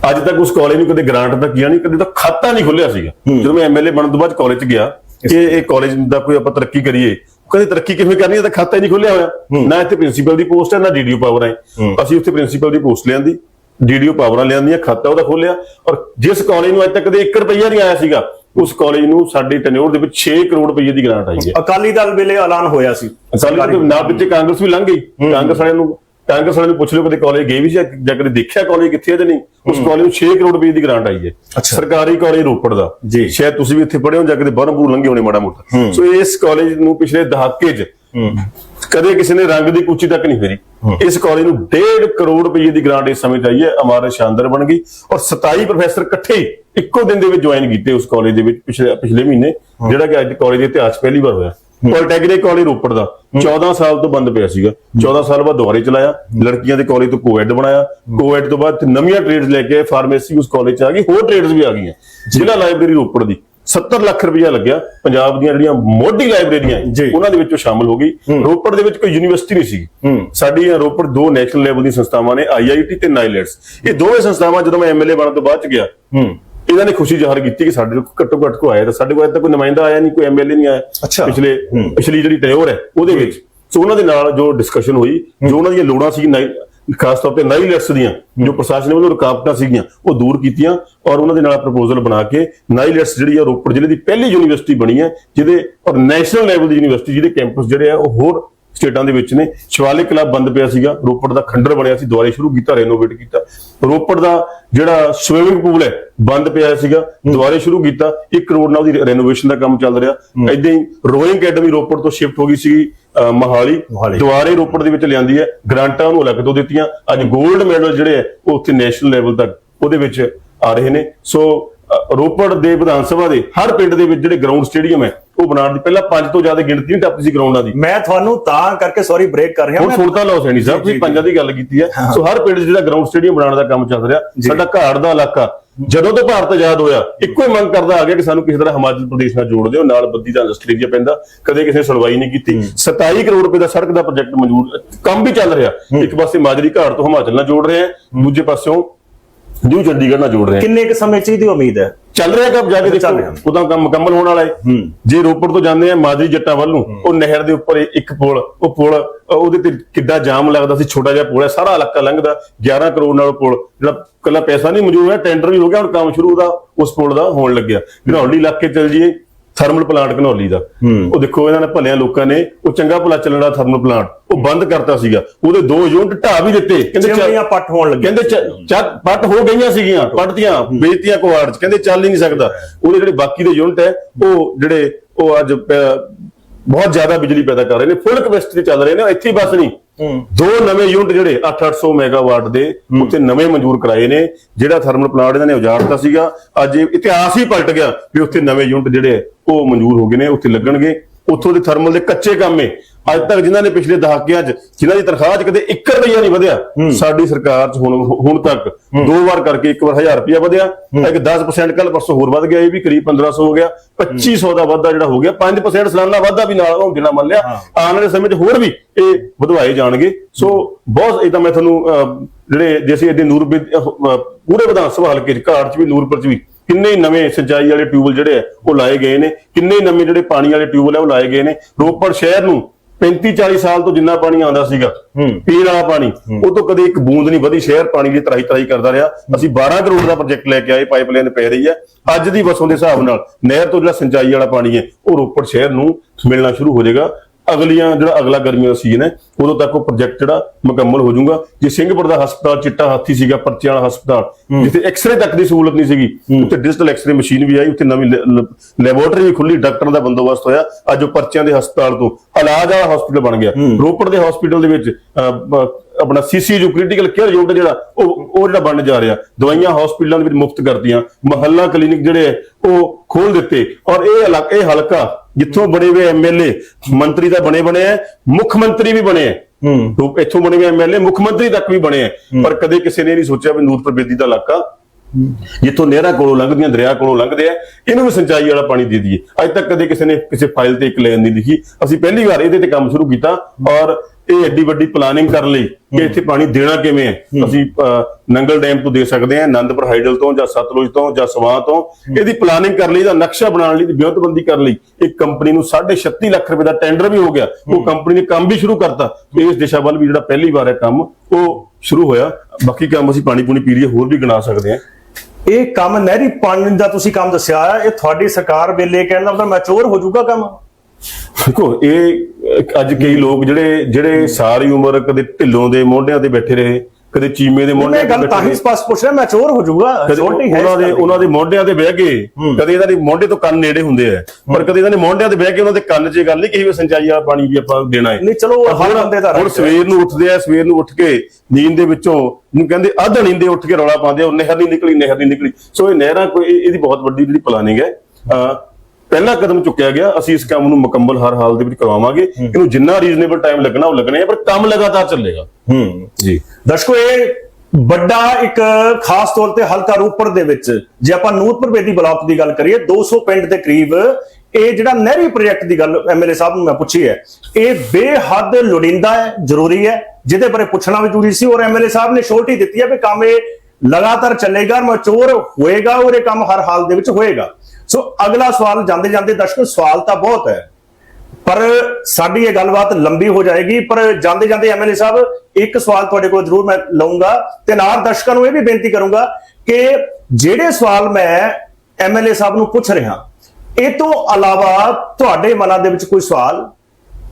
ਅੱਜ ਤੱਕ ਉਸ ਕਾਲਜ ਨੂੰ ਕਦੇ ਗ੍ਰਾਂਟ ਤੱਕ ਗਿਆ ਨਹੀਂ ਕਦੇ ਤਾਂ ਖਾਤਾ ਨਹੀਂ ਖੁੱਲਿਆ ਸੀਗਾ। ਜਦੋਂ ਮੈਂ ਐਮਐਲਏ ਬਣਨ ਤੋਂ ਬਾਅਦ ਕਾਲਜ 'ਚ ਗਿਆ ਕਿ ਇਹ ਕਾਲਜ ਦਾ ਕੋਈ ਆਪਾਂ ਤਰੱਕੀ ਕਰੀਏ। ਕਹਿੰਦੇ ਤਰੱਕੀ ਕਿਵੇਂ ਕਰਨੀ ਹੈ? ਤਾਂ ਖਾਤਾ ਹੀ ਨਹੀਂ ਖੁੱਲਿਆ ਹੋਇਆ। ਨਾ ਇੱਥੇ ਪ੍ਰਿੰਸੀਪਲ ਦੀ ਪੋਸਟ ਹੈ ਨਾ ਡੀਡੀਓ ਪਾਵਰ ਹੈ। ਅਸੀਂ ਉੱਥੇ ਪ੍ਰਿੰਸੀਪਲ ਦੀ ਪੋਸਟ ਲਿਆਂਦੀ। ਡੀਡੀਓ ਪਾਵਰਾਂ ਲਿਆਂਦੀਆਂ ਖਾਤਾ ਉਹਦਾ ਖੋਲਿਆ ਔਰ ਜਿਸ ਕਾਲਜ ਨੂੰ ਅੱਜ ਤੱਕ ਕਦੇ 1 ਰੁਪਈਆ ਨਹੀਂ ਆਇਆ ਸੀਗਾ ਉਸ ਕਾਲਜ ਨੂੰ ਸਾਡੇ ਟੈਨਿਓਰ ਦੇ ਵਿੱਚ 6 ਕਰੋੜ ਰੁਪਏ ਦੀ ਗ੍ਰਾਂਟ ਆਈ ਹੈ। ਅਕਾਲੀ ਦਲ ਵੇਲੇ ਐਲਾਨ ਹੋਇਆ ਸੀ। ਅਸਲ ਵਿੱਚ ਨਾਲ ਪਿੱਛੇ ਕਾਂਗਰਸ ਵੀ ਲੰਘ ਗਈ। ਕਾਂਗਰਸ ਵਾਲਿਆਂ ਨੂੰ ਕਾਂਗਰਸ ਵਾਲਿਆਂ ਨੂੰ ਪੁੱਛ ਲਿਓ ਕਦੇ ਕਾਲਜ ਗਏ ਵੀ ਜਾਂ ਜਾਂ ਕਦੇ ਦੇਖਿਆ ਕਾਲਜ ਕਿੱਥੇ ਹੈ ਜਾਂ ਨਹੀਂ ਉਸ ਕਾਲਜ ਨੂੰ 6 ਕਰੋੜ ਰੁਪਏ ਦੀ ਗ੍ਰਾਂਟ ਆਈ ਹੈ। ਸਰਕਾਰੀ ਕਾਲਜ ਰੋਪੜ ਦਾ। ਜੀ। ਸ਼ਾਇਦ ਤੁਸੀਂ ਵੀ ਇੱਥੇ ਪੜ੍ਹੇ ਹੋ ਜਾਂ ਕਦੇ ਬਰਮਪੁਰ ਲੰਘੇ ਹੋਣੇ ਮਾੜਾ ਮੋਟਾ। ਸੋ ਇਸ ਕਾਲਜ ਨੂੰ ਪਿਛਲੇ ਦਹਾਕੇ 'ਚ ਕਦੇ ਕਿਸੇ ਨੇ ਰੰਗ ਦੀ ਕੁਚੀ ਤੱਕ ਨਹੀਂ ਫੇਰੀ। ਇਸ ਕਾਲਜ ਨੂੰ 1.5 ਕਰੋੜ ਰੁਪਏ ਦੀ ਗ੍ਰਾਂਟ ਇਸ ਸਮੇਂ 'ਚ ਆਈ ਹੈ ਅਮਾਰ ਸ਼ਾਨਦਾਰ ਬਣ ਗਈ ਔਰ 27 ਪ੍ਰੋਫੈਸਰ ਇਕੱਠੇ ਇੱਕੋ ਦਿਨ ਦੇ ਵਿੱਚ ਜੁਆਇਨ ਕੀਤੇ ਉਸ ਕਾਲਜ ਦੇ ਵਿੱਚ ਪਿਛਲੇ ਪਿਛਲੇ ਮਹੀਨੇ ਜਿਹੜਾ ਕਿ ਅੱਜ ਕਾਲਜ ਦੇ ਇਤਿਹਾਸ ਪਹਿਲੀ ਵਾਰ ਹੋਇਆ। ਪੋਲੀਟੈਕਨਿਕ ਕਾਲਜ ਰੋਪੜ ਦਾ 14 ਸਾਲ ਤੋਂ ਬੰਦ ਪਿਆ ਸੀਗਾ। 14 ਸਾਲ ਬਾਅਦ ਦੁਬਾਰੇ ਚਲਾਇਆ। ਲੜਕੀਆਂ ਦੇ ਕਾਲਜ ਤੋਂ ਕੋਐਡ ਬਣਾਇਆ। ਕੋਐਡ ਤੋਂ ਬਾਅਦ ਨਵੀਆਂ ਟ੍ਰੇਡਸ ਲੈ ਕੇ ਫਾਰਮੇਸੀ ਉਸ ਕਾਲਜ 'ਚ ਆ ਗਈ। ਹੋਰ ਟ੍ਰੇਡਸ ਵੀ ਆ ਗਈਆਂ। ਜ਼ਿਲ੍ਹਾ ਲਾਇਬ੍ਰੇਰੀ ਰੋਪੜ ਦੀ। 70 ਲੱਖ ਰੁਪਇਆ ਲੱਗਿਆ। ਪੰਜਾਬ ਦੀਆਂ ਜਿਹੜੀਆਂ ਮੋਢੀ ਲਾਇਬ੍ਰੇਰੀਆਂ। ਉਹਨਾਂ ਦੇ ਵਿੱਚੋਂ ਸ਼ਾਮਲ ਹੋ ਗਈ। ਰੋਪੜ ਦੇ ਵਿੱਚ ਕੋਈ ਯੂਨੀਵਰਸਿਟੀ ਨਹੀਂ ਸੀ ਸਾਡੀ ਰੋਪੜ ਦੋ ਨੈਸ਼ਨਲ ਲੈਵਲ ਦੀਆਂ ਸੰਸਥਾਵਾਂ ਨੇ ਆਈਆਈਟੀ ਤੇ ਨਾਈਲੈਟਸ ਇਹ ਦੋਵੇਂ ਸੰਸਥਾਵਾਂ ਜਦੋਂ ਮੈਂ ਐਮਐਲਏ ਬਣਨ ਤੋਂ ਬਾਅਦ ਚ ਗਿਆ ਇਹਨਾਂ ਨੇ ਖੁਸ਼ੀ ਜ਼ਾਹਰ ਕੀਤੀ ਕਿ ਸਾਡੇ ਕੋਲ ਘੱਟੋ ਘੱਟ ਕੋ ਆਇਆ ਤਾਂ ਸਾਡੇ ਕੋਲ ਅੱਜ ਤੱਕ ਕੋਈ ਨੁਮਾਇੰਦਾ ਆਇਆ ਨਹੀਂ ਕੋਈ ਐਮਐਲਏ ਨਹੀਂ ਆਇਆ। ਪਿਛਲੇ ਪਿਛਲੀ ਜਿਹੜੀ ਟੈਨਿਓਰ ਹੈ ਉਹਦੇ ਵਿੱਚ। ਸੋ ਉਹਨਾਂ ਦੇ ਨਾਲ ਜੋ ਡਿਸਕਸ਼ਨ ਹੋਈ ਜੋ ਉਹਨਾਂ ਦੀਆਂ ਲੋੜਾਂ ਸੀ ਖਾਸ ਤੌਰ ਤੇ ਨਾਈਲੈਟਸ ਦੀਆਂ, ਜੋ ਪ੍ਰਸ਼ਾਸਨ ਵੱਲੋਂ ਰੁਕਾਵਟਾਂ ਸੀਗੀਆਂ, ਉਹ ਦੂਰ ਕੀਤੀਆਂ ਔਰ ਉਹਨਾਂ ਦੇ ਨਾਲ ਪ੍ਰਪੋਜ਼ਲ ਬਣਾ ਕੇ ਨਾਈਲੈਟਸ ਜਿਹੜੀ ਆ ਰੋਪੜ ਜ਼ਿਲ੍ਹੇ ਦੀ ਪਹਿਲੀ ਯੂਨੀਵਰਸਿਟੀ ਬਣੀ ਹੈ, ਜਿਹਦੇ ਔਰ ਨੈਸ਼ਨਲ ਲੈਵਲ ਦੀ ਯੂਨੀਵਰਸਿਟੀ, ਜਿਹਦੇ ਕੈਂਪਸ ਜਿਹੜੇ ਆ, ਉਹ ਹੋਰ ਸਟੇਟਾਂ ਦੇ ਵਿੱਚ ਨੇ। ਸ਼ਿਵਾਲਿਕ ਕਲੱਬ ਬੰਦ ਪਿਆ ਸੀਗਾ। ਰੋਪੜ ਦਾ ਖੰਡਰ ਬਣਿਆ ਸੀ। ਦੁਬਾਰੇ ਸ਼ੁਰੂ ਕੀਤਾ ਰੈਨੋਵੇਟ ਕੀਤਾ। ਰੋਪੜ ਦਾ ਜਿਹੜਾ ਸਵਿਮਿੰਗ ਪੂਲ ਹੈ ਬੰਦ ਪਿਆ ਸੀਗਾ। ਦੁਬਾਰੇ ਸ਼ੁਰੂ ਕੀਤਾ। 1 ਕਰੋੜ ਨਾਲ ਉਹਦੀ ਰੈਨੋਵੇਸ਼ਨ ਦਾ ਕੰਮ ਚੱਲ ਰਿਹਾ। ਐਦਾਂ ਹੀ ਰੋਇੰਗ ਅਕੈਡਮੀ ਰੋਪੜ ਤੋਂ ਸ਼ਿਫਟ ਹੋ ਗਈ ਸੀ ਮਹਾਲੀ। ਮੋਹਾਲੀ। ਦੁਬਾਰੇ ਰੋਪੜ ਦੇ ਵਿੱਚ ਲਿਆਂਦੀ ਹੈ। ਗ੍ਰਾਂਟਾਂ ਨੂੰ ਅਲੱਗ ਤੋਂ ਦਿੱਤੀਆਂ। ਅੱਜ 골ਡ ਮੈਡਲ ਜਿਹੜੇ ਹੈ ਉਹ ਉੱਥੇ ਨੈਸ਼ਨਲ ਲੈਵਲ ਤੱਕ ਉਹਦੇ ਵਿੱਚ ਆ ਰਹੇ ਨੇ। ਸੋ ਰੋਪੜ ਦੇ ਵਿਧਾਨ ਸਭਾ ਦੇ ਹਰ ਪਿੰਡ ਦੇ ਵਿੱਚ ਜਿਹੜੇ ਗਰਾਊਂਡ ਸਟੇਡੀਅਮ ਹੈ ਉਹ ਬਣਾਉਣ ਦੀ ਪਹਿਲਾਂ ਪੰਜ ਤੋਂ ਜ਼ਿਆਦਾ ਗਿਣਤੀ ਨਹੀਂ ਟੱਪਦੀ ਸੀ ਗਰਾਊਂਡਾਂ ਦੀ ਮੈਂ ਤੁਹਾਨੂੰ ਤਾਂ ਕਰਕੇ ਸੌਰੀ ਬ੍ਰੇਕ ਕਰ ਰਿਹਾ ਹੁਣ ਸੁਣਤਾ ਲਓ ਸੈਣੀ ਸਾਹਿਬ ਤੁਸੀਂ ਪੰਜਾਂ ਦੀ ਗੱਲ ਕੀਤੀ ਹੈ। ਸੋ ਹਰ ਪਿੰਡ 'ਚ ਜਿਹੜਾ ਗਰਾਊਂਡ ਸਟੇਡੀਅਮ ਬਣਾਉਣ ਦਾ ਕੰਮ ਚੱਲ ਰਿਹਾ ਸਾਡਾ ਘਾੜ ਦਾ ਇਲਾਕਾ ਜਦੋਂ ਤੋਂ ਭਾਰਤ ਆਜ਼ਾਦ ਹੋਇਆ ਇੱਕੋ ਹੀ ਮੰਗ ਕਰਦਾ ਆ ਗਿਆ ਕਿ ਸਾਨੂੰ ਕਿਸੇ ਤਰ੍ਹਾਂ ਹਿਮਾਚਲ ਪ੍ਰਦੇਸ਼ ਨਾਲ ਜੋੜ ਦਿਓ ਨਾਲ ਬੱਦੀ ਦਾ ਇੰਡਸਟਰੀ ਏਰੀਆ ਪੈਂਦਾ ਕਦੇ ਕਿਸੇ ਸੁਣਵਾਈ ਨਹੀਂ ਕੀਤੀ। 27 ਕਰੋੜ ਰੁਪਏ ਦਾ ਸੜਕ ਦਾ ਪ੍ਰੋਜੈਕਟ ਮਨਜ਼ੂਰ ਕੰਮ ਵੀ ਚੱਲ ਰਿਹਾ। ਇੱਕ ਪਾਸੇ ਮਾਜਰੀ ਘਾੜ ਤੋਂ ਹਿਮਾਚਲ ਨਾਲ ਜੋੜ ਰਹੇ ਆ ਦੂਜੇ ਪਾਸਿਓਂ ਨਿਊ ਚੰਡੀਗੜ੍ਹ ਨਾਲ ਜੋੜ ਰਹੇ ਆ ਕਿੰਨੇ ਕੁ ਸਮੇਂ ਚ ਇਹਦੀ ਉਮੀਦ ਹੈ? ਚੱਲ ਰਿਹਾ ਕੰਮ ਜਾ ਕੇ ਦੇਖੋ। ਉਹਦਾ ਕੰਮ ਮੁਕੰਮਲ ਹੋਣ ਵਾਲਾ ਹੈ। ਜੇ ਰੋਪੜ ਤੋਂ ਜਾਂਦੇ ਆ ਮਾਜਰੀ ਜੱਟਾਂ ਵੱਲ ਨੂੰ ਉਹ ਨਹਿਰ ਦੇ ਉੱਪਰ ਇੱਕ ਪੁਲ ਉਹ ਪੁਲ ਉਹਦੇ ਤੇ ਕਿੱਡਾ ਜਾਮ ਲੱਗਦਾ ਸੀ ਛੋਟਾ ਜਿਹਾ ਪੁਲ ਹੈ ਸਾਰਾ ਇਲਾਕਾ ਲੰਘਦਾ 11 ਕਰੋੜ ਨਾਲ ਪੁਲ ਜਿਹੜਾ ਕੱਲਾ ਪੈਸਾ ਨਹੀਂ ਮਨਜ਼ੂਰ ਹੋਇਆ ਟੈਂਡਰ ਵੀ ਹੋ ਗਿਆ ਹੁਣ ਕੰਮ ਸ਼ੁਰੂ ਉਹਦਾ ਉਸ ਪੁਲ ਦਾ ਹੋਣ ਲੱਗਿਆ। ਘਨੌਲੀ ਇਲਾਕੇ ਚੱਲ ਜੀਏ ਥਰਮਲ ਪਲਾਂਟ ਘਨੌਲੀ ਦਾ। ਉਹ ਦੇਖੋ ਇਹਨਾਂ ਨੇ ਭਲਿਆਂ ਲੋਕਾਂ ਨੇ ਉਹ ਚੰਗਾ ਭਲਾ ਚੱਲਣ ਦਾ ਥਰਮਲ ਪਲਾਂਟ ਉਹ ਬੰਦ ਕਰਤਾ ਸੀਗਾ। ਉਹਦੇ ਦੋ ਯੂਨਿਟ ਢਾਹ ਵੀ ਦਿੱਤੇ। ਕਹਿੰਦੇ ਚਿਮਨੀਆਂ ਪੱਟ ਹੋਣ ਲੱਗੀਆਂ ਕਹਿੰਦੇ ਚੱਲ ਪੱਟ ਹੋ ਗਈਆਂ ਸੀਗੀਆਂ ਪੱਟਦੀਆਂ ਬੇਇੱਜ਼ਤੀਆਂ ਕੁਆੜ ਚ। ਕਹਿੰਦੇ ਚੱਲ ਹੀ ਨਹੀਂ ਸਕਦਾ। ਉਹਦੇ ਜਿਹੜੇ ਬਾਕੀ ਦੇ ਯੂਨਿਟ ਹੈ ਉਹ ਜਿਹੜੇ ਉਹ ਅੱਜ ਬਹੁਤ ਜ਼ਿਆਦਾ ਬਿਜਲੀ ਪੈਦਾ ਕਰ ਰਹੇ ਨੇ ਫੁੱਲ ਕਪੈਸਿਟੀ ਤੇ ਚੱਲ ਰਹੇ ਨੇ ਇੱਥੇ ਹੀ ਬਸ ਨਹੀਂ। ਦੋ ਨਵੇਂ ਯੂਨਿਟ ਜਿਹੜੇ 8-800 ਮੈਗਾਵਾਟ ਦੇ ਉੱਥੇ ਨਵੇਂ ਮਨਜ਼ੂਰ ਕਰਾਏ ਨੇ ਜਿਹੜਾ ਥਰਮਲ ਪਲਾਂਟ ਇਹਨਾਂ ਨੇ ਉਜਾੜਤਾ ਸੀਗਾ ਅੱਜ ਇਤਿਹਾਸ ਹੀ ਪਲਟ ਗਿਆ ਵੀ ਉੱਥੇ ਨਵੇਂ ਯੂਨਿਟ ਜਿਹੜੇ ਉਹ ਮਨਜ਼ੂਰ ਹੋ ਗਏ ਨੇ ਉੱਥੇ ਲੱਗਣਗੇ। ਉੱਥੋਂ ਦੇ ਥਰਮਲ ਦੇ ਕੱਚੇ ਕੰਮ ਏ। ਅੱਜ ਤੱਕ ਜਿਨ੍ਹਾਂ ਨੇ ਪਿਛਲੇ ਦਹਾਕਿਆਂ 'ਚ ਜਿਨ੍ਹਾਂ ਦੀ ਤਨਖਾਹ 'ਚ ਕਦੇ 1 ਰੁਪਈਆ ਨਹੀਂ ਵਧਿਆ ਸਾਡੀ ਸਰਕਾਰ 'ਚ ਹੁਣ ਹੁਣ ਤੱਕ ਦੋ ਵਾਰ ਕਰਕੇ ਇੱਕ ਵਾਰ 1000 ਰੁਪਈਆ ਵਧਿਆ। ਇੱਕ 10% ਕੱਲ ਪਰਸੋਂ ਹੋਰ ਵਧ ਗਿਆ ਇਹ ਵੀ ਕਰੀਬ 1500 ਹੋ ਗਿਆ। 2500 ਦਾ ਵਾਧਾ ਜਿਹੜਾ ਹੋ ਗਿਆ 5% ਸਾਲਾਨਾ ਵਾਧਾ ਵੀ ਨਾਲ ਉਹ ਗਿਣਾ ਮੰਨ ਲਿਆ। ਆਉਣ ਵਾਲੇ ਸਮੇਂ 'ਚ ਹੋਰ ਵੀ ਇਹ ਵਧਵਾਏ ਜਾਣਗੇ। ਸੋ ਬਹੁਤ ਤਾਂ ਮੈਂ ਤੁਹਾਨੂੰ ਜਿਹੜੇ ਜੇ ਅਸੀਂ ਇਹਦੇ ਨੂਰ ਪੂਰੇ ਵਿਧਾਨ ਸਭਾ ਹਲਕੇ 'ਚ ਘਾਟ 'ਚ ਵੀ ਨੂਰਪੁਰ 'ਚ ਵੀ ਕਿੰਨੇ ਨਵੇਂ ਸਿੰਚਾਈ ਵਾਲੇ ਟਿਊਬਲ ਜਿਹੜੇ ਆ ਉਹ ਲਾਏ ਗਏ ਨੇ ਕਿੰਨੇ ਨਵੇਂ ਜਿਹੜੇ ਪਾਣੀ ਵਾਲੇ ਟਿਊਬਲ ਆ ਉਹ ਲਾਏ ਗਏ ਨੇ। ਰੋਪੜ ਸ਼ਹਿਰ ਨੂੰ 35 40 ਸਾਲ ਤੋਂ ਜਿੰਨਾ ਪਾਣੀ ਆਉਂਦਾ ਸੀਗਾ ਪੀਣ ਵਾਲਾ ਪਾਣੀ ਉਹ ਤੋਂ ਕਦੇ ਇੱਕ ਬੂੰਦ ਨਹੀਂ ਵਧੀ ਸ਼ਹਿਰ ਪਾਣੀ ਦੀ ਤਰਾਈ ਤਰਾਈ ਕਰਦਾ ਰਿਹਾ। ਅਸੀਂ 12 ਕਰੋੜ ਦਾ ਪ੍ਰੋਜੈਕਟ ਲੈ ਕੇ ਆਏ ਪਾਈਪਲਾਈਨ ਪੈ ਰਹੀ ਹੈ। ਅੱਜ ਦੀ ਵਸੋਂ ਦੇ ਹਿਸਾਬ ਨਾਲ ਨਹਿਰ ਤੋਂ ਜਿਹੜਾ ਸਿੰਚਾਈ ਵਾਲਾ ਪਾਣੀ ਹੈ ਉਹ ਰੋਪੜ ਸ਼ਹਿਰ ਨੂੰ ਮਿਲਣਾ ਸ਼ੁਰੂ ਹੋ ਜਾਏਗਾ। ਅਗਲੀਆਂ ਜਿਹੜਾ ਅਗਲਾ ਗਰਮੀਆਂ ਦਾ ਸੀਜ਼ਨ ਹੈ ਉਦੋਂ ਤੱਕ ਉਹ ਪ੍ਰੋਜੈਕਟ ਜਿਹੜਾ ਮੁਕੰਮਲ ਹੋ ਜਾਊਗਾ। ਜੇ ਸਿੰਘਪੁਰ ਦਾ ਹਸਪਤਾਲ ਚਿੱਟਾ ਹਾਥੀ ਸੀਗਾ ਪਰਚਿਆਂ ਵਾਲਾ ਹਸਪਤਾਲ ਜਿੱਥੇ ਐਕਸ-ਰੇ ਤੱਕ ਦੀ ਸਹੂਲਤ ਨਹੀਂ ਸੀਗੀ ਉੱਥੇ ਡਿਜੀਟਲ ਐਕਸ-ਰੇ ਮਸ਼ੀਨ ਵੀ ਆਈ ਉੱਥੇ ਨਵੀਂ ਲੈਬੋਰੇਟਰੀ ਵੀ ਖੁੱਲੀ ਡਾਕਟਰ ਦਾ ਬੰਦੋਬਸਤ ਹੋਇਆ। ਅੱਜ ਉਹ ਪਰਚਿਆਂ ਦੇ ਹਸਪਤਾਲ ਤੋਂ ਇਲਾਜ ਵਾਲਾ ਹਸਪੀਟਲ ਬਣ ਗਿਆ। ਰੋਪੜ ਦੇ ਹਸਪੀਟਲ ਦੇ ਵਿੱਚ ਆਪਣਾ ਸੀਸੀਯੂ ਕ੍ਰਿਟੀਕਲ ਕੇਅਰ ਯੂਨਿਟ ਜਿਹੜਾ ਉਹ ਉਹ ਜਿਹੜਾ ਬਣਨ ਜਾ ਰਿਹਾ। ਦਵਾਈਆਂ ਹਸਪੀਟਲਾਂ ਦੇ ਵਿੱਚ ਮੁਫਤ ਕਰਤੀਆਂ। ਮਹੱਲਾ ਕਲੀਨਿਕ ਜਿਹੜੇ ਉਹ ਖੋਲ ਦਿੱਤੇ। ਔਰ ਇਹ ਇਲਾਕਾ ਇਹ ਹਲਕਾ ਜਿੱਥੋਂ ਬਣੇ ਹੋਏ ਐਮਐਲਏ ਮੰਤਰੀ ਤਾਂ ਬਣੇ ਬਣੇ ਐ ਮੁੱਖ ਮੰਤਰੀ ਵੀ ਬਣੇ ਐ। ਹੂੰ। ਇੱਥੋਂ ਬਣੇ ਹੋਏ ਐਮਐਲਏ ਮੁੱਖ ਮੰਤਰੀ ਤੱਕ ਵੀ ਬਣੇ ਐ। ਪਰ ਕਦੇ ਕਿਸੇ ਨੇ ਨਹੀਂ ਸੋਚਿਆ ਵੀ ਨੂਰਪੁਰ ਬੇਦੀ ਦਾ ਇਲਾਕਾ ਜਿੱਥੋਂ ਨਹਿਰਾਂ ਕੋਲੋਂ ਲੰਘਦੀਆਂ ਦਰਿਆ ਕੋਲੋਂ ਲੰਘਦੇ ਆ ਇਹਨੂੰ ਵੀ ਸਿੰਚਾਈ ਵਾਲਾ ਪਾਣੀ ਦੇ ਦਈਏ। ਅੱਜ ਤੱਕ ਕਦੇ ਕਿਸੇ ਨੇ ਕਿਸੇ ਫਾਈਲ ਤੇ ਇੱਕ ਲਾਈਨ ਨਹੀਂ ਲਿਖੀ। ਅਸੀਂ ਪਹਿਲੀ ਵਾਰ ਇਹਦੇ ਤੇ ਕੰਮ ਸ਼ੁਰੂ ਕੀਤਾ ਔਰ ਇਹ ਐਡੀ ਵੱਡੀ ਪਲਾਨਿੰਗ ਕਰਨ ਲਈ ਕਿ ਇੱਥੇ ਪਾਣੀ ਦੇਣਾ ਕਿਵੇਂ ਹੈ? ਅਸੀਂ ਨੰਗਲ ਡੈਮ ਤੋਂ ਦੇ ਸਕਦੇ ਹਾਂ ਆਨੰਦਪੁਰ ਹਾਈਡਲ ਤੋਂ ਜਾਂ ਸਤਲੁਜ ਤੋਂ ਜਾਂ ਸਵਾਂ ਤੋਂ। ਇਹਦੀ ਪਲਾਨਿੰਗ ਕਰਨ ਲਈ ਦਾ ਨਕਸ਼ਾ ਬਣਾਉਣ ਲਈ ਵਿਉਂਤਬੰਦੀ ਕਰਨ ਲਈ ਇੱਕ ਕੰਪਨੀ ਨੂੰ 36 ਲੱਖ ਰੁਪਏ ਦਾ ਟੈਂਡਰ ਵੀ ਹੋ ਗਿਆ। ਉਹ ਕੰਪਨੀ ਨੇ ਕੰਮ ਵੀ ਸ਼ੁਰੂ ਕਰਤਾ। ਇਸ ਦਿਸ਼ਾ ਵੱਲ ਵੀ ਜਿਹੜਾ ਪਹਿਲੀ ਵਾਰ ਹੈ ਕੰਮ ਉਹ ਸ਼ੁਰੂ ਹੋਇਆ। ਬਾਕੀ ਕੰਮ ਅਸੀਂ ਪਾਣੀ ਪੂਣੀ ਪੀ ਲਈਏ ਹੋਰ ਵੀ ਗਿਣਾ ਸਕਦੇ ਹਾਂ। ਇਹ ਕੰਮ ਨਹਿਰੀ ਪਾਣੀ ਦਾ ਤੁਸੀਂ ਕੰਮ ਦੱਸਿਆ ਇਹ ਤੁਹਾਡੀ ਸਰਕਾਰ ਵੇਲੇ ਕਹਿਣ ਦਾ ਮਤਲਬ ਮੈਚੁਰ ਹੋ ਜਾਊਗਾ ਕੰਮ। ਦੇਖੋ ਇਹ ਅੱਜ ਕਈ ਲੋਕ ਜਿਹੜੇ ਜਿਹੜੇ ਸਾਰੀ ਉਮਰ ਕਦੇ ਢਿੱਲੋਂ ਦੇ ਮੋਢਿਆਂ ਤੇ ਬੈਠੇ ਰਹੇ ਕਦੇ ਚੀਮੇ ਦੇ ਮੈਂ ਮੋਢਿਆਂ ਤੇ ਗੱਲ ਤਾਂ ਹੀ ਸਪਸ਼ਟ ਪੁੱਛ ਰਿਹਾ ਮੈਚੁਰ ਹੋ ਜਾਊਗਾ ਛੋਟੀ ਹੈ ਉਹਨਾਂ ਦੇ ਦੀ। ਉਹਨਾਂ ਦੇ ਮੋਢਿਆਂ ਤੇ ਬਹਿ ਕੇ ਕਦੇ ਇਹਨਾਂ ਦੇ ਮੋਢੇ ਤੋਂ ਕੰਨ ਨੇੜੇ ਹੁੰਦੇ ਆ ਪਰ ਕਦੇ ਇਹਨਾਂ ਦੇ ਮੋਢਿਆਂ ਤੇ ਬਹਿ ਕੇ ਉਹਨਾਂ ਦੇ ਕੰਨ 'ਚ ਗੱਲ ਨਹੀਂ ਕਹੀ ਵੀ ਸਿੰਚਾਈ ਵਾਲਾ ਪਾਣੀ ਵੀ ਆਪਾਂ ਦੇਣਾ ਹੈ। ਨਹੀਂ ਚਲੋ ਹਰ ਬੰਦੇ ਦਾ ਹੁਣ। ਸਵੇਰ ਨੂੰ ਉੱਠਦੇ ਆ ਸਵੇਰ ਨੂੰ ਉੱਠ ਕੇ ਨੀਂਦ ਦੇ ਵਿੱਚੋਂ ਨੂੰ ਕਹਿੰਦੇ ਅੱਧ ਨੀਂਦੇ ਉੱਠ ਕੇ ਰੌਲਾ ਪਾਉਂਦੇ ਆ ਉਹ ਨਹਿਰ ਨਹੀਂ ਨਿਕਲੀ ਨਹਿਰ ਨਹੀਂ ਨਿਕਲੀ। ਸੋ ਇਹ ਨਹਿਰਾਂ ਕੋਈ ਇਹ- ਇਹਦੀ ਬਹੁਤ ਵੱਡੀ ਜਿਹੜੀ ਪਲਾਨਿੰਗ ਹੈ। ਪਹਿਲਾ ਕਦਮ ਚੁੱਕਿਆ ਗਿਆ ਅਸੀਂ ਇਸ ਕੰਮ ਨੂੰ ਮੁਕੰਮਲ ਹਰ ਹਾਲ ਦੇ ਵਿੱਚ ਕਰਵਾਵਾਂਗੇ। ਇਹਨੂੰ ਜਿੰਨਾ ਰੀਜ਼ਨੇਬਲ ਟਾਈਮ ਲੱਗਣਾ ਉਹ ਲੱਗਣਾ ਹੈ ਪਰ ਕੰਮ ਲਗਾਤਾਰ ਚੱਲੇਗਾ। ਹੂੰ। ਜੀ। ਦਰਸ਼ਕੋ ਇਹ ਵੱਡਾ ਇੱਕ ਖਾਸ ਤੌਰ ਤੇ ਹਲਕਾ ਰੂਪਰ ਦੇ ਵਿੱਚ ਜੇ ਆਪਾਂ ਨੂਰਪੁਰ ਬੇਦੀ ਬਲਾਕ ਦੀ ਗੱਲ ਕਰੀਏ 200 ਪਿੰਡ ਦੇ ਕਰੀਬ ਇਹ ਜਿਹੜਾ ਨਹਿਰੀ ਪ੍ਰੋਜੈਕਟ ਦੀ ਗੱਲ ਐਮਐਲਏ ਸਾਹਿਬ ਨੂੰ ਮੈਂ ਪੁੱਛੀ ਹੈ ਇਹ ਬੇਹੱਦ ਲੋੜੀਂਦਾ ਹੈ ਜ਼ਰੂਰੀ ਹੈ ਜਿਹਦੇ ਬਾਰੇ ਪੁੱਛਣਾ ਵੀ ਜ਼ਰੂਰੀ ਸੀ ਔਰ ਐਮਐਲਏ ਸਾਹਿਬ ਨੇ ਸ਼ੋਰਟੀ ਦਿੱਤੀ ਹੈ ਵੀ ਕੰਮ ਇਹ ਲਗਾਤਾਰ ਚੱਲੇਗਾ ਮਚੋਰ ਹੋਏਗਾ ਔਰ ਇਹ ਕੰਮ ਹਰ ਹਾਲ ਦੇ ਵਿੱਚ ਹੋਏਗਾ। ਸੋ ਅਗਲਾ ਸਵਾਲ ਜਾਂਦੇ ਜਾਂਦੇ ਦਰਸ਼ਕੋ, ਸਵਾਲ ਤਾਂ ਬਹੁਤ ਹੈ। ਪਰ ਸਾਡੀ ਇਹ ਗੱਲਬਾਤ ਲੰਬੀ ਹੋ ਜਾਏਗੀ। ਪਰ ਜਾਂਦੇ ਜਾਂਦੇ ਐਮਐਲਏ ਸਾਹਿਬ, ਇੱਕ ਸਵਾਲ ਤੁਹਾਡੇ ਕੋਲ ਜ਼ਰੂਰ ਮੈਂ ਲਵਾਂਗਾ ਤੇ ਨਾਲ ਦਰਸ਼ਕਾਂ ਨੂੰ ਇਹ ਵੀ ਬੇਨਤੀ ਕਰੂੰਗਾ ਕਿ ਜਿਹੜੇ ਸਵਾਲ ਮੈਂ ਐਮਐਲਏ ਸਾਹਿਬ ਨੂੰ ਪੁੱਛ ਰਿਹਾ, ਇਹ ਤੋਂ ਇਲਾਵਾ ਤੁਹਾਡੇ ਮਨਾਂ ਦੇ ਵਿੱਚ ਕੋਈ ਸਵਾਲ?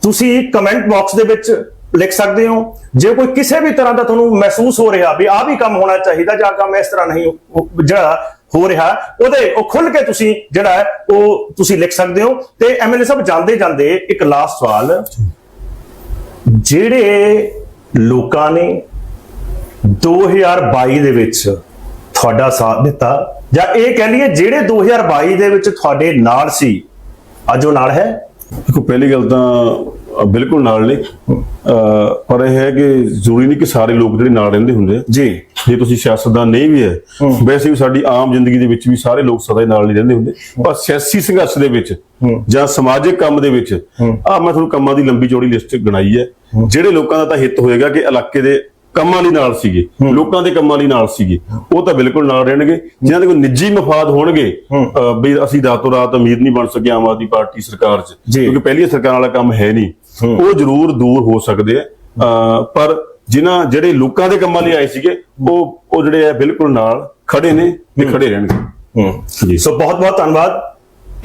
ਤੁਸੀਂ ਕਮੈਂਟ ਬਾਕਸ ਦੇ ਵਿੱਚ ਲਿਖ ਸਕਦੇ ਹੋ। ਜੇ ਕੋਈ ਕਿਸੇ ਵੀ ਤਰ੍ਹਾਂ ਦਾ ਤੁਹਾਨੂੰ ਮਹਿਸੂਸ ਹੋ ਰਿਹਾ ਵੀ ਆਹ ਵੀ ਕੰਮ ਹੋਣਾ ਚਾਹੀਦਾ ਜਾਂ ਕੰਮ ਇਸ ਤਰ੍ਹਾਂ ਨਹੀਂ ਜਿਹੜਾ ਹੋ ਰਿਹਾ, ਉਹਦੇ, ਉਹ ਖੁੱਲ ਕੇ ਤੁਸੀਂ ਜਿਹੜਾ ਹੈ, ਉਹ ਤੁਸੀਂ ਲਿਖ ਸਕਦੇ ਹੋ ਤੇ ਐਮਐਲਏ ਸਾਹਿਬ ਜਾਂਦੇ ਜਾਂਦੇ ਇੱਕ ਲਾਸਟ ਸਵਾਲ, ਜਿਹੜੇ ਲੋਕਾਂ ਨੇ 2022 ਦੇ ਵਿੱਚ ਤੁਹਾਡਾ ਸਾਥ ਦਿੱਤਾ, ਜਾਂ ਇਹ ਕਹਿ ਲਈਏ ਜਿਹੜੇ 2022 ਦੇ ਵਿੱਚ ਤੁਹਾਡੇ ਨਾਲ ਸੀ, ਅੱਜ ਉਹ ਨਾਲ ਹੈ? ਦੇਖੋ, ਪਹਿਲੀ ਗੱਲ ਤਾਂ ਬਿਲਕੁਲ ਨਾਲ ਅ, ਪਰ ਇਹ ਹੈ ਕਿ ਜ਼ਰੂਰੀ ਨਹੀਂ ਕਿ ਸਾਰੇ ਲੋਕ ਜਿਹੜੇ ਨਾਲ ਰਹਿੰਦੇ ਹੁੰਦੇ ਆ। ਜੀ। ਜੇ ਤੁਸੀਂ ਸਿਆਸਤਦਾਨ ਨਹੀਂ ਵੀ ਹੈ ਵੈਸੇ ਵੀ ਸਾਡੀ ਆਮ ਜ਼ਿੰਦਗੀ ਦੇ ਵਿੱਚ ਵੀ ਸਾਰੇ ਲੋਕ ਸਦਾ ਹੀ ਨਾਲ ਨਹੀਂ ਰਹਿੰਦੇ ਹੁੰਦੇ। ਪਰ ਸਿਆਸੀ ਸੰਘਰਸ਼ ਦੇ ਵਿੱਚ ਜਾਂ ਸਮਾਜਿਕ ਕੰਮ ਦੇ ਵਿੱਚ ਆ ਮੈਂ ਤੁਹਾਨੂੰ ਕੰਮਾਂ ਦੀ ਲੰਬੀ ਚੌੜੀ ਲਿਸਟ ਗਣਾਈ ਹੈ। ਜਿਹੜੇ ਲੋਕਾਂ ਦਾ ਤਾਂ ਹਿੱਤ ਹੋਏਗਾ ਕਿ ਇਲਾਕੇ ਦੇ ਕੰਮਾਂ ਲਈ ਨਾਲ ਸੀਗੇ ਲੋਕਾਂ ਦੇ ਕੰਮਾਂ ਲਈ ਨਾਲ ਸੀਗੇ ਉਹ ਤਾਂ ਬਿਲਕੁਲ ਨਾਲ ਰਹਿਣਗੇ। ਜਿਨ੍ਹਾਂ ਦੇ ਕੋਈ ਨਿੱਜੀ ਮਫਾਦ ਹੋਣਗੇ ਵੀ ਅਸੀਂ ਰਾਤੋਂ ਰਾਤ ਅਮੀਰ ਨਹੀਂ ਬਣ ਸਕੇ ਆਮ ਆਦਮੀ ਪਾਰਟੀ ਸਰਕਾਰ 'ਚ। ਕਿਉਂਕਿ ਪਹਿਲੀ ਸਰਕਾਰ ਵਾਲਾ ਕੰਮ ਹੈ ਨਹੀਂ। ਉਹ ਜ਼ਰੂਰ ਦੂਰ ਹੋ ਸਕਦੇ ਆ। ਪਰ ਜਿਨ੍ਹਾਂ ਜਿਹੜੇ ਲੋਕਾਂ ਦੇ ਕੰਮਾਂ ਲਈ ਆਏ ਸੀਗੇ ਉਹ ਉਹ ਜਿਹੜੇ ਆ ਬਿਲਕੁਲ ਨਾਲ ਖੜੇ ਨੇ ਤੇ ਖੜੇ ਰਹਿਣਗੇ। ਹੂੰ। ਜੀ। ਸੋ ਬਹੁਤ ਬਹੁਤ ਧੰਨਵਾਦ।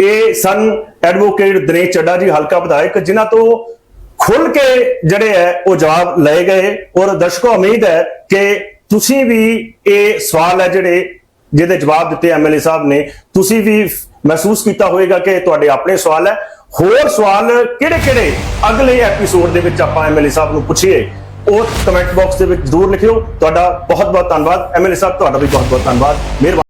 ਇਹ ਸਨ ਐਡਵੋਕੇਟ ਦਿਨੇਸ਼ ਚੱਡਾ ਜੀ ਹਲਕਾ ਵਿਧਾਇਕ ਜਿਨ੍ਹਾਂ ਤੋਂ ਖੁੱਲ ਕੇ ਜਿਹੜੇ ਹੈ ਉਹ ਜਵਾਬ ਲਏ ਗਏ। ਔਰ ਦਰਸ਼ਕੋ ਉਮੀਦ ਹੈ ਕਿ ਤੁਸੀਂ ਵੀ ਇਹ ਸਵਾਲ ਹੈ ਜਿਹੜੇ ਜਿਹਦੇ ਜਵਾਬ ਦਿੱਤੇ ਐਮਐਲਏ ਸਾਹਿਬ ਨੇ ਤੁਸੀਂ ਵੀ ਮਹਿਸੂਸ ਕੀਤਾ ਹੋਵੇਗਾ ਕਿ ਤੁਹਾਡੇ ਆਪਣੇ ਸਵਾਲ ਹੈ। ਹੋਰ ਸਵਾਲ ਕਿਹੜੇ ਕਿਹੜੇ ਅਗਲੇ ਐਪੀਸੋਡ ਦੇ ਵਿੱਚ ਆਪਾਂ ਐਮਐਲਏ ਸਾਹਿਬ ਨੂੰ ਪੁੱਛੀਏ, ਉਹ ਕਮੈਂਟ ਬਾਕਸ ਦੇ ਵਿੱਚ ਜ਼ਰੂਰ ਲਿਖਿਓ। ਤੁਹਾਡਾ ਬਹੁਤ ਬਹੁਤ ਧੰਨਵਾਦ ਐਮਐਲਏ ਸਾਹਿਬ, ਤੁਹਾਡਾ ਵੀ ਬਹੁਤ ਬਹੁਤ ਧੰਨਵਾਦ। ਮਿਹਰਬਾਨੀ।